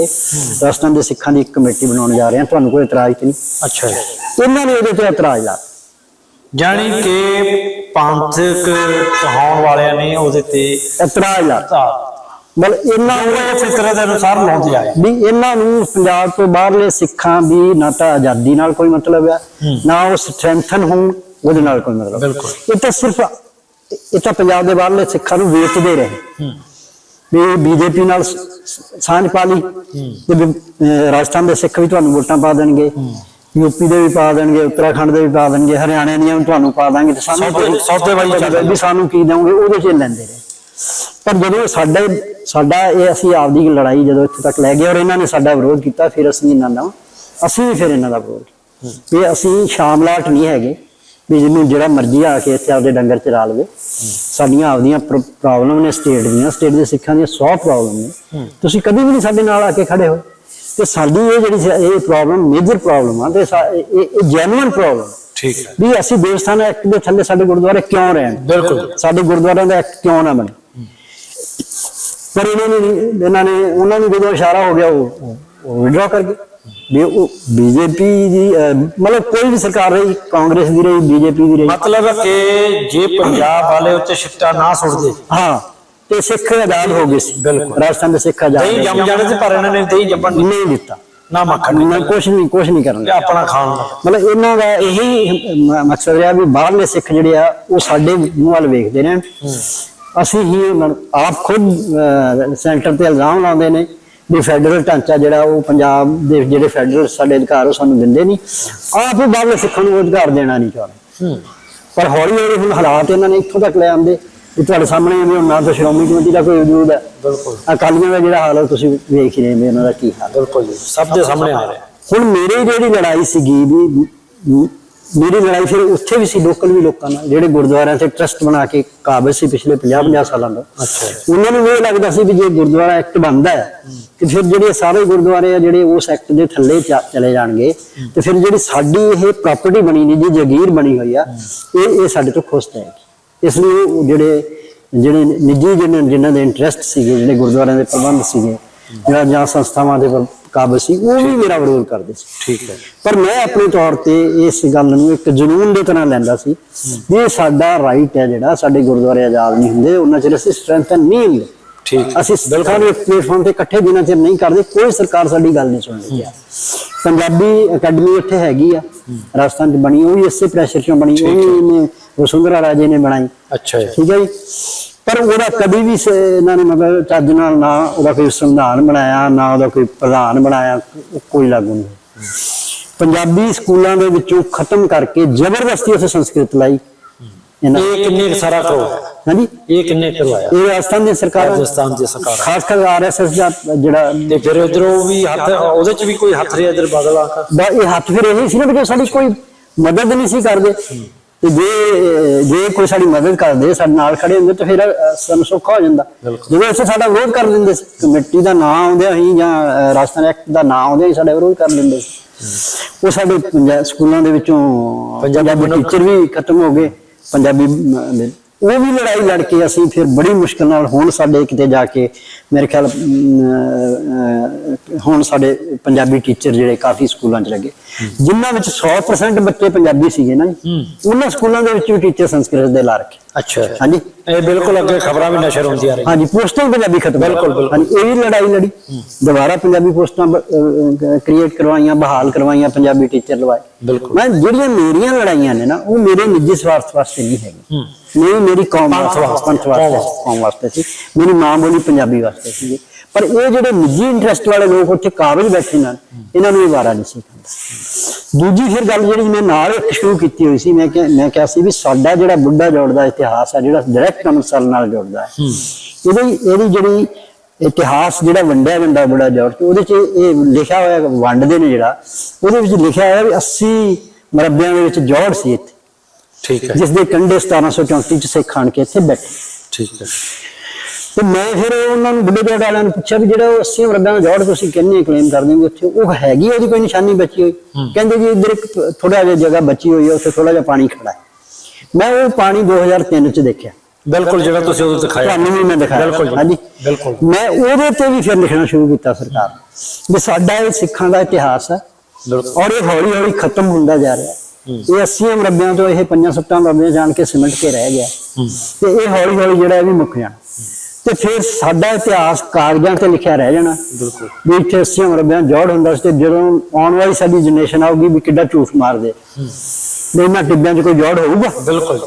ਰਾਜਸਥਾਨ ਦੇ ਸਿੱਖਾਂ ਦੀ ਇੱਕ ਕਮੇਟੀ ਬਣਾਉਣ ਜਾ ਰਹੇ ਹਾਂ। ਤੁਹਾਨੂੰ ਕੋਈ ਇਤਰਾਜ਼ ਤੇ ਨਹੀਂ? ਅੱਛਾ ਜੀ। ਉਹਨਾਂ ਨੇ ਉਹਦੇ ਤੇ ਇਤਰਾਜ਼ ਲਾ ਜਾਣੀ ਕਿ ਪੰਥਕ ਕਹਾਉਣ ਵਾਲਿਆਂ ਨੇ ਉਹਦੇ ਤੇ ਇਤਰਾਜ਼ ਲਾ ਮਤਲਬ ਇਹਨਾਂ ਉਹ ਇਹ ਫਿਤਰਤ ਦੇ ਅਨੁਸਾਰ ਲਾਉਂਦੇ ਆਏ ਵੀ ਇਹਨਾਂ ਨੂੰ ਪੰਜਾਬ ਤੋਂ ਬਾਹਰਲੇ ਸਿੱਖਾਂ ਦੀ ਨਾ ਤਾਂ ਆਜ਼ਾਦੀ ਨਾਲ ਕੋਈ ਮਤਲਬ ਹੂੰ। ਨਾ ਉਹ ਸਟਰੈਂਥਨ ਹੋਣ ਉਹਦੇ ਨਾਲ ਕੋਈ ਮਤਲਬ। ਬਿਲਕੁਲ। ਇਹ ਤਾਂ ਸਿਰਫ ਇਹ ਤਾਂ ਪੰਜਾਬ ਦੇ ਬਾਹਰਲੇ ਸਿੱਖਾਂ ਨੂੰ ਵੇਚਦੇ ਰਹੇ। ਵੀ ਬੀਜੇਪੀ ਨਾਲ ਸਾਂਝ ਪਾ ਲਈ। ਤੇ ਰਾਜਸਥਾਨ ਦੇ ਸਿੱਖ ਵੀ ਤੁਹਾਨੂੰ ਵੋਟਾਂ ਪਾ ਦੇਣਗੇ। ਯੂਪੀ ਦੇ ਵੀ ਪਾ ਦੇਣਗੇ ਉੱਤਰਾਖੰਡ ਦੇ ਵੀ ਪਾ ਦੇਣਗੇ ਹਰਿਆਣੇ ਦੀਆਂ ਵੀ ਤੁਹਾਨੂੰ ਪਾ ਦਾਂਗੇ। ਤੇ ਸਾਨੂੰ ਸੌਦੇ- ਹੈ। ਵੀ ਸਾਨੂੰ ਕੀ ਦੇਵੋਗੇ ਉਹਦੇ 'ਚ ਲੈਂਦੇ ਰਹੇ। ਪਰ ਜਦੋਂ ਸਾਡੇ ਸਾਡਾ ਇਹ ਅਸੀਂ ਆਪਦੀ ਲੜਾਈ ਜਦੋਂ ਇੱਥੇ ਤੱਕ ਲੈ ਗਏ ਔਰ ਇਹਨਾਂ ਨੇ ਸਾਡਾ ਵਿਰੋਧ ਕੀਤਾ ਫਿਰ ਅਸੀਂ ਇਹਨਾਂ ਦਾ ਅਸੀਂ ਵੀ ਫਿਰ ਇਹਨਾਂ ਦਾ ਵਿਰੋਧ। ਵੀ ਅਸੀਂ ਸ਼ਾਮਲਾਟ ਨਹੀਂ ਹੈਗੇ। ਵੀ ਜਿਹਨੂੰ ਜਿਹੜਾ ਮਰਜ਼ੀ ਆ ਕੇ ਇੱਥੇ ਆਪਦੇ ਡੰਗਰ ਚਰਾ ਲਵੇ। ਸਾਡੀਆਂ ਆਪਦੀਆਂ ਪ੍ਰੋਬਲਮ ਨੇ ਸਟੇਟ ਦੀਆਂ। ਸਟੇਟ ਦੇ ਸਿੱਖਾਂ ਦੀਆਂ 100 ਪ੍ਰੋਬਲਮ ਨੇ। ਤੁਸੀਂ ਕਦੀ ਵੀ ਨਹੀਂ ਸਾਡੇ ਨਾਲ ਆ ਕੇ ਖੜੇ ਹੋਏ ਤੇ ਸਾਡੀ ਇਹ ਜਿਹੜੀ ਇਹ ਪ੍ਰੋਬਲਮ ਮੇਜਰ ਪ੍ਰੋਬਲਮ ਆ ਤੇ ਇਹ ਇਹ ਜੈਨੂਇਨ ਪ੍ਰੋਬਲਮ ਠੀਕ ਹੈ। ਵੀ ਅਸੀਂ ਦੇਵਸਥਾਨ ਐਕਟ ਦੇ ਥੱਲੇ ਸਾਡੇ ਗੁਰਦੁਆਰੇ ਕਿਉਂ ਰਹਿਣ? ਬਿਲਕੁਲ। ਸਾਡੇ ਗੁਰਦੁਆਰਿਆਂ ਦਾ ਐਕਟ ਕਿਉਂ ਨਾ ਬਣੇ? ਪਰ ਇਹਨਾਂ ਨੇ ਇਹਨਾਂ ਨੇ ਉਹਨਾਂ ਨੂੰ ਜਦੋਂ ਇਸ਼ਾਰਾ ਹੋ ਗਿਆ ਉਹ ਵਿਡਰਾ ਕਰ ਗਏ। ਵੀ ਉਹ ਬੀਜੇਪੀ ਦੀ ਅਹ, ਮਤਲਬ ਕੋਈ ਵੀ ਸਰਕਾਰ ਰਹੀ ਕਾਂਗਰਸ ਦੀ ਰਹੀ ਬੀਜੇਪੀ ਦੀ ਰਹੀ। ਮਤਲਬ ਕਿ ਜੇ ਪੰਜਾਬ ਵਾਲੇ ਉੱਤੇ ਛਿੱਟਾ ਨਾ ਸੁੱਟਦੇ। ਹਾਂ ਤੇ ਸਿੱਖ ਆਜ਼ਾਦ ਹੋ ਗਏ ਸੀ। ਬਿਲਕੁਲ। ਰਾਜਸਥਾਨ ਦੇ ਸਿੱਖ ਆਜ਼ਾਦ ਦਹੀਂ ਹੋ ਜੰਮ। ਜਾਣੇ ਤੇ ਪਰ ਇਹਨਾਂ ਨੇ ਦਹੀਂ ਜੰਮਣ ਨਹੀਂ ਨਹੀਂ ਦਿੱਤਾ। ਨਾ ਮੱਖਣ ਨਾ ਕੁਝ ਨਹੀਂ ਕੁਝ ਨਹੀਂ ਕਰਨਾ ਤੇ ਆਪਣਾ ਖਾਣ ਦਾ। ਮਤਲਬ ਇਹਨਾਂ ਦਾ ਇਹੀ ਮ- ਮਕਸਦ ਰਿਹਾ ਵੀ ਬਾਹਰਲੇ ਸਿੱਖ ਜਿਹੜੇ ਆ ਉਹ ਸਾਡੇ ਮੂੰਹ ਵੱਲ ਵੇਖਦੇ ਨੇ ਅਸੀਂ ਹੀ ਉਹਨਾਂ ਨੂੰ ਆਪ ਖੁਦ ਸੈਂਟਰ ਤੇ ਇਲਜ਼ਾਮ ਲਾਉਂਦੇ ਨੇ। ਵੀ ਫੈਡਰਲ ਢਾਂਚਾ ਜਿਹੜਾ ਉਹ ਪੰਜਾਬ ਦੇ ਜਿਹੜੇ ਫੈਡਰਲ ਸਾਡੇ ਅਧਿਕਾਰ ਉਹ ਸਾਨੂੰ ਦਿੰਦੇ ਨਹੀਂ। ਆਪ ਹੀ ਬਾਹਰਲੇ ਸਿੱਖਾਂ ਨੂੰ ਅਧਿਕਾਰ ਦੇਣਾ ਨਹੀਂ ਚਾਹੁੰਦੇ। ਪਰ ਹੌਲੀ ਹੌਲੀ ਹੁਣ ਹਾਲਾਤ ਇਹਨਾਂ ਨੇ ਇੱਥੋਂ ਤੱਕ ਲੈ ਆਂਦੇ ਵੀ ਤੁਹਾਡੇ ਸਾਹਮਣੇ ਵੀ ਹੁਣ ਨਾ ਤਾਂ ਸ਼੍ਰੋਮਣੀ ਕਮੇਟੀ ਦਾ ਕੋਈ ਵਜੂਦ ਹੈ। ਬਿਲਕੁਲ। ਅਕਾਲੀਆਂ ਦਾ ਜਿਹੜਾ ਹਾਲ ਹੈ ਤੁਸੀਂ ਵੇਖ ਹੀ ਰਹੇ ਹੋ ਇਹਨਾਂ ਦਾ ਕੀ ਹਾਲ ਬਿਲਕੁਲ ਸਭ ਦੇ ਸਾਹਮਣੇ ਆ ਰਿਹਾ। ਹੁਣ ਮੇਰੀ ਜਿਹੜੀ ਲੜਾਈ ਸੀਗੀ ਵੀ ਮੇਰੀ ਲੜਾਈ ਫਿਰ ਉੱਥੇ ਵੀ ਸੀ ਲੋਕਲ ਵੀ ਲੋਕਾਂ ਨਾਲ ਜਿਹੜੇ ਗੁਰਦੁਆਰਿਆਂ ਤੇ ਟਰਸਟ ਬਣਾ ਕੇ ਕਾਬਜ਼ ਸੀ ਪਿਛਲੇ 50 50 ਸਾਲਾਂ ਅੱਛਾ। ਉਹਨਾਂ ਨੂੰ ਇਹ ਲੱਗਦਾ ਸੀ ਵੀ ਜੇ ਗੁਰਦੁਆਰਾ ਐਕਟ ਬਣਦਾ ਹੈ ਤੇ ਫਿਰ ਜਿਹੜੇ ਸਾਰੇ ਗੁਰਦੁਆਰੇ ਆ ਜਿਹੜੇ ਉਸ ਐਕਟ ਦੇ ਥੱਲੇ ਚਲੇ ਜਾਣਗੇ ਤੇ ਫਿਰ ਜਿਹੜੀ ਸਾਡੀ ਇਹ ਪ੍ਰਾਪਰਟੀ ਬਣੀ ਨਹੀਂ ਜੀ ਜਗੀਰ ਬਣੀ ਹੋਈ ਆ ਇਹ ਇਹ ਸਾਡੇ ਤੋਂ ਖੁਸ਼ ਜਾਏਗੀ ਇਸ ਲਈ ਉਹ ਜਿਹੜੇ ਜਿਹੜੇ ਨਿੱਜੀ ਜਿਹਨਾਂ ਦੇ ਇੰਟਰਸਟ ਸੀਗੇ ਜਿਹੜੇ ਗੁਰਦੁਆਰਿਆਂ ਦੇ ਪ੍ਰਬੰਧ ਸੀਗੇ ਜਿਹੜਾ ਜਾਂ ਸੰਸਥਾਵਾਂ ਦੇ ਕਾਬਜ਼ ਸੀ ਉਹ ਵੀ ਮੇਰਾ ਵਿਰੋਧ ਕਰਦੇ ਸੀ। ਠੀਕ ਹੈ। ਪਰ ਮੈਂ ਆਪਣੇ ਤੌਰ ਤੇ ਇਸ ਗੱਲ ਨੂੰ ਇੱਕ ਜਨੂਨ ਦੇ ਤਰ੍ਹਾਂ ਲੈਂਦਾ ਸੀ ਇਹ ਸਾਡਾ ਰਾਈਟ ਹੈ ਜਿਹੜਾ ਸਾਡੇ ਗੁਰਦੁਆਰੇ ਆਜ਼ਾਦ ਨਹੀਂ ਹੁੰਦੇ ਉਹਨਾਂ ਚਿਰ ਅਸੀਂ ਸਟਰੈਂਥਨ ਨਹੀਂ ਹੁੰਦੇ। ਠੀਕ। ਅਸੀਂ ਸਰਕਾਰ ਦੇ ਪਲੇਟਫਾਰਮ ਤੇ ਇਕੱਠੇ ਜਿੰਨਾ ਚਿਰ ਨਹੀਂ ਕਰਦੇ ਕੋਈ ਸਰਕਾਰ ਸਾਡੀ ਗੱਲ ਨਹੀਂ ਸੁਣ ਰਹੀ ਹੈ। ਪੰਜਾਬੀ ਅਕੈਡਮੀ ਇੱਥੇ ਹੈਗੀ ਆ ਰਾਜਸਥਾਨ 'ਚ ਬਣੀ ਉਹ ਵੀ ਇਸੇ ਪ੍ਰੈਸ਼ਰ 'ਚੋਂ ਬਣੀ ਉਹ ਇਹਨੇ ਵਸੁੰਧਰਾ ਰਾਜੇ ਨੇ ਬਣਾਈ। ਅੱਛਾ ਠੀਕ ਹੈ ਜੀ। ਪਰ ਉਹਦਾ ਕਦੀ ਵੀ ਇਹਨਾਂ ਨੇ ਮਤਲਬ ਚੱਜ ਨਾਲ ਨਾ ਉਹਦਾ ਕੋਈ ਸੰਵਿਧਾਨ ਬਣਾਇਆ ਨਾ ਉਹਦਾ ਕੋਈ ਪ੍ਰਧਾਨ ਬਣਾਇਆ ਕੋ- ਕੋਈ ਲਾਗੂ ਨਹੀਂ। ਪੰਜਾਬੀ ਸਕੂਲਾਂ ਦੇ ਵਿੱਚੋਂ ਖਤਮ ਕਰਕੇ ਜ਼ਬਰਦਸਤੀ ਉਸੇ ਸੰਸਕ੍ਰਿਤ ਲਾਈ। ਇਹ ਕਿੰਨੇ ਕੁ ਸਾਰਾ ਕਰਵਾਇਆ ਹਾਂਜੀ? ਇਹ ਕਿੰਨੇ ਕਰਵਾਇਆ ਇਹ ਰਾਜਸਥਾਨ ਦੀ ਸਰਕਾਰ ਰਾਜਸਥਾਨ ਦੀ ਸਰਕਾਰ ਖਾਸ ਕਰ ਆਰਐਸਐਸ ਦਾ ਜਿਹੜਾ ਤੇ ਫਿਰ ਉਧਰੋਂ ਵੀ ਹੱਥ ਉਹਦੇ ਚ ਵੀ ਕੋਈ ਹੱਥ ਰਿਹਾ ਇਧਰ ਬਦਲ ਇਹ ਹੱਥ ਫਿਰ ਇਹੀ ਸੀ ਨਾ ਜੇ ਸਾਡੀ ਕੋਈ ਮਦਦ ਨਹੀਂ ਸੀ ਕਰਦੇ। ਤੇ ਜੇ ਜੇ ਕੋਈ ਸਾਡੀ ਮਦਦ ਕਰਦੇ ਸਾਡੇ ਨਾਲ ਖੜੇ ਹੁੰਦੇ ਤਾਂ ਫਿਰ ਸਾਨੂੰ ਸੌਖਾ ਹੋ ਜਾਂਦਾ। ਜਦੋਂ ਅਸੀਂ ਸਾਡਾ ਵਿਰੋਧ ਕਰ ਦਿੰਦੇ ਸੀ ਕਮੇਟੀ ਦਾ ਨਾਂ ਆਉਂਦਿਆਂ ਹੀ ਜਾਂ ਰਾਜਸਥਾਨ ਐਕਟ ਦਾ ਨਾਂ ਆਉਂਦਿਆਂ ਹੀ ਸਾਡਾ ਵਿਰੋਧ ਕਰ ਦਿੰਦੇ ਸੀ। ਉਹ ਸਾਡੇ ਸਕੂਲਾਂ ਦੇ ਵਿੱਚੋਂ ਪੰਜਾਬੀ ਟੀਚਰ ਵੀ ਖਤਮ ਹੋ ਗਏ ਪੰਜਾਬੀ ਉਹ ਵੀ ਲੜਾਈ ਲੜ ਕੇ ਅਸੀਂ ਫਿਰ ਬੜੀ ਮੁਸ਼ਕਲ ਨਾਲ ਹੁਣ ਸਾਡੇ ਕਿਤੇ ਜਾ ਕੇ ਮੇਰੇ ਖਿਆਲ ਹੁਣ ਸਾਡੇ ਪੰਜਾਬੀ ਟੀਚਰ ਜਿਹੜੇ ਕਾਫੀ ਸਕੂਲਾਂ 'ਚ ਲੱਗੇ। ਜਿਨ੍ਹਾਂ ਵਿੱਚ 100% ਬੱਚੇ ਪੰਜਾਬੀ ਸੀਗੇ ਨਾ ਜੀ, ਉਹਨਾਂ ਸਕੂਲਾਂ ਦੇ ਵਿੱਚ ਵੀ ਟੀਚਰ ਸੰਸਕ੍ਰਿਤ ਦੇ ਲਾ ਰੱਖੇ। ਅੱਛਾ। ਹਾਂਜੀ। ਇਹ ਬਿਲਕੁਲ ਅੱਗੇ ਖਬਰਾਂ ਵੀ ਨਸ਼ਰ ਹੁੰਦੀਆਂ ਰਹੀਆਂ। ਹਾਂਜੀ ਪੋਸਟਾਂ ਪੰਜਾਬੀ ਖਤਮ ਬਿਲਕੁਲ ਬਿਲਕੁਲ। ਹਾਂਜੀ ਇਹ ਵੀ ਲੜਾਈ ਲੜੀ। ਦੁਬਾਰਾ ਪੰਜਾਬੀ ਪੋਸਟਾਂ ਕ੍ਰੀਏਟ ਕਰਵਾਈਆਂ ਬਹਾਲ ਕਰਵਾਈਆਂ ਪੰਜਾਬੀ ਟੀਚਰ ਲਵਾਏ। ਬਿਲਕੁਲ। ਮੈਂ ਜਿਹੜੀਆਂ ਮੇਰੀਆਂ ਲੜਾਈਆਂ ਨੇ ਨਾ ਉਹ ਮੇਰੇ ਨਿੱਜੀ ਸਵਾਰਥ ਵਾਸਤੇ ਨਹੀਂ ਹੈਗੀ ਨਹੀਂ ਮੇਰੀ ਕੌਮ ਵਾਸਤੇ ਕੌਮ ਵਾਸਤੇ। ਸੀ। ਮੇਰੀ ਮਾਂ ਬੋਲੀ ਪੰਜਾਬੀ ਵਾਸਤੇ ਸੀ ਪਰ ਇਹ ਜਿਹੜੇ ਨਿੱਜੀ ਇੰਟਰਸਟ ਵਾਲੇ ਲੋਕ ਉੱਥੇ ਕਾਬਜ ਬੈਠੇ ਨਾਲ ਇਹਨਾਂ ਨੂੰ ਇਹ ਵਾਰਾ ਨਹੀਂ ਸੀ ਖਾਂਦਾ ਦੂਜੀ ਫਿਰ ਗੱਲ ਜਿਹੜੀ ਮੈਂ ਨਾਲ ਸ਼ੁਰੂ ਕੀਤੀ ਹੋਈ ਸੀ ਮੈਂ ਕਿ ਮੈਂ ਕਿਹਾ ਸੀ ਵੀ ਸਾਡਾ ਜਿਹੜਾ ਬੁੱਢਾ ਜੋੜ ਦਾ ਇਤਿਹਾਸ ਹੈ ਜਿਹੜਾ ਡਾਇਰੈਕਟ ਅੰਮ੍ਰਿਤਸਰ ਨਾਲ ਜੁੜਦਾ ਹੈ ਇਹਦੀ ਇਹਦੀ ਜਿਹੜੀ ਇਤਿਹਾਸ ਜਿਹੜਾ ਵੰਡਿਆ ਜਾਂਦਾ ਬੁੱਢਾ ਜੋੜ ਚ ਉਹਦੇ ਚ ਇਹ ਲਿਖਿਆ ਹੋਇਆ ਵੰਡਦੇ ਨੇ ਜਿਹੜਾ ਉਹਦੇ ਵਿੱਚ ਲਿਖਿਆ ਹੋਇਆ ਵੀ 80 ਮਰਬਿਆਂ ਦੇ ਵਿੱਚ ਜੋੜ ਸੀ ਇੱਥੇ। ਠੀਕ ਹੈ। ਜਿਸ ਦੇ ਕੰਡੇ 1734 ਚ ਸਿੱਖ ਆਣ ਕੇ ਇੱਥੇ ਬੈਠੇ। ਠੀਕ ਹੈ। ਤੇ ਮੈਂ ਫਿਰ ਉਹਨਾਂ ਨੂੰ ਬੁੱਢੇ ਜੋੜ ਵਾਲਿਆਂ ਨੂੰ ਪੁੱਛਿਆ ਵੀ ਜਿਹੜਾ ਉਹ 80 ਮਰਬਿਆਂ ਦਾ ਜੋੜ ਤੁਸੀਂ ਕਿੰਨੇ ਕਲੇਮ ਕਰਦੇ ਹੋ ਉੱਥੇ ਉਹ ਹੈਗੀ ਉਹਦੀ ਕੋਈ ਨਿਸ਼ਾਨੀ ਬਚੀ ਹੋਈ? ਕਹਿੰਦੇ ਜੀ ਇੱਧਰ ਇੱਕ ਥੋੜਾ ਜਿਹਾ ਜਗ੍ਹਾ ਬਚੀ ਹੋਈ ਹੈ ਉੱਥੇ ਥੋੜਾ ਜਿਹਾ ਪਾਣੀ ਖੜਾ ਹੈ। ਮੈਂ ਉਹ ਪਾਣੀ 2003 ਚ ਦੇਖਿਆ। ਬਿਲਕੁਲ ਜਿਹੜਾ ਤੁਸੀਂ ਉਦੋਂ ਦਿਖਾਇਆ। ਤੁਹਾਨੂੰ ਵੀ ਮੈਂ ਦਿਖਾਇਆ। ਬਿਲਕੁਲ ਹਾਂਜੀ। ਬਿਲਕੁਲ। ਮੈਂ ਉਹਦੇ ਤੇ ਵੀ ਫਿਰ ਲਿਖਣਾ ਸ਼ੁਰੂ ਕੀਤਾ ਸਰਕਾਰ। ਵੀ ਸਾਡਾ ਇਹ ਸਿੱਖਾਂ ਦਾ ਇਤਿਹਾਸ ਹੈ ਔਰ ਇਹ ਹੌਲੀ ਹੌਲੀ ਖਤਮ ਹੁੰਦਾ ਜਾ ਰਿਹਾ ਇਹ 80 ਮਰਬਿਆਂ ਤੋਂ ਇਹ 5-7 ਮਰਬਿਆਂ ਜਾਣ ਕੇ ਸਿਮਟ ਕੇ ਰਹਿ ਗਿਆ ਤੇ ਇਹ ਹੌਲੀ ਹੌਲੀ ਜਿਹੜਾ ਇਹ ਵੀ ਮੁੱਕ ਜਾਣਾ। ਤੇ ਫਿਰ ਸਾਡਾ ਇਤਿਹਾਸ ਕਾਗਜ਼ਾਂ ਤੇ ਲਿਖਿਆ ਰਹਿ ਜਾਣਾ। ਬਿਲਕੁਲ। ਵੀ ਇੱਥੇ 80 ਮਰਬਿਆਂ ਜੋੜ ਹੁੰਦਾ ਸੀ ਤੇ ਜਦੋਂ ਆਉਣ ਵਾਲੀ ਸਾਡੀ ਜਨਰੇਸ਼ਨ ਆਊਗੀ ਵੀ ਕਿੱਡਾ ਝੂਠ ਮਾਰਦੇ। ਵੀ ਇਹਨਾਂ ਟਿੱਬਿਆਂ 'ਚ ਕੋਈ ਜੋੜ ਹੋਊਗਾ? ਬਿਲਕੁਲ।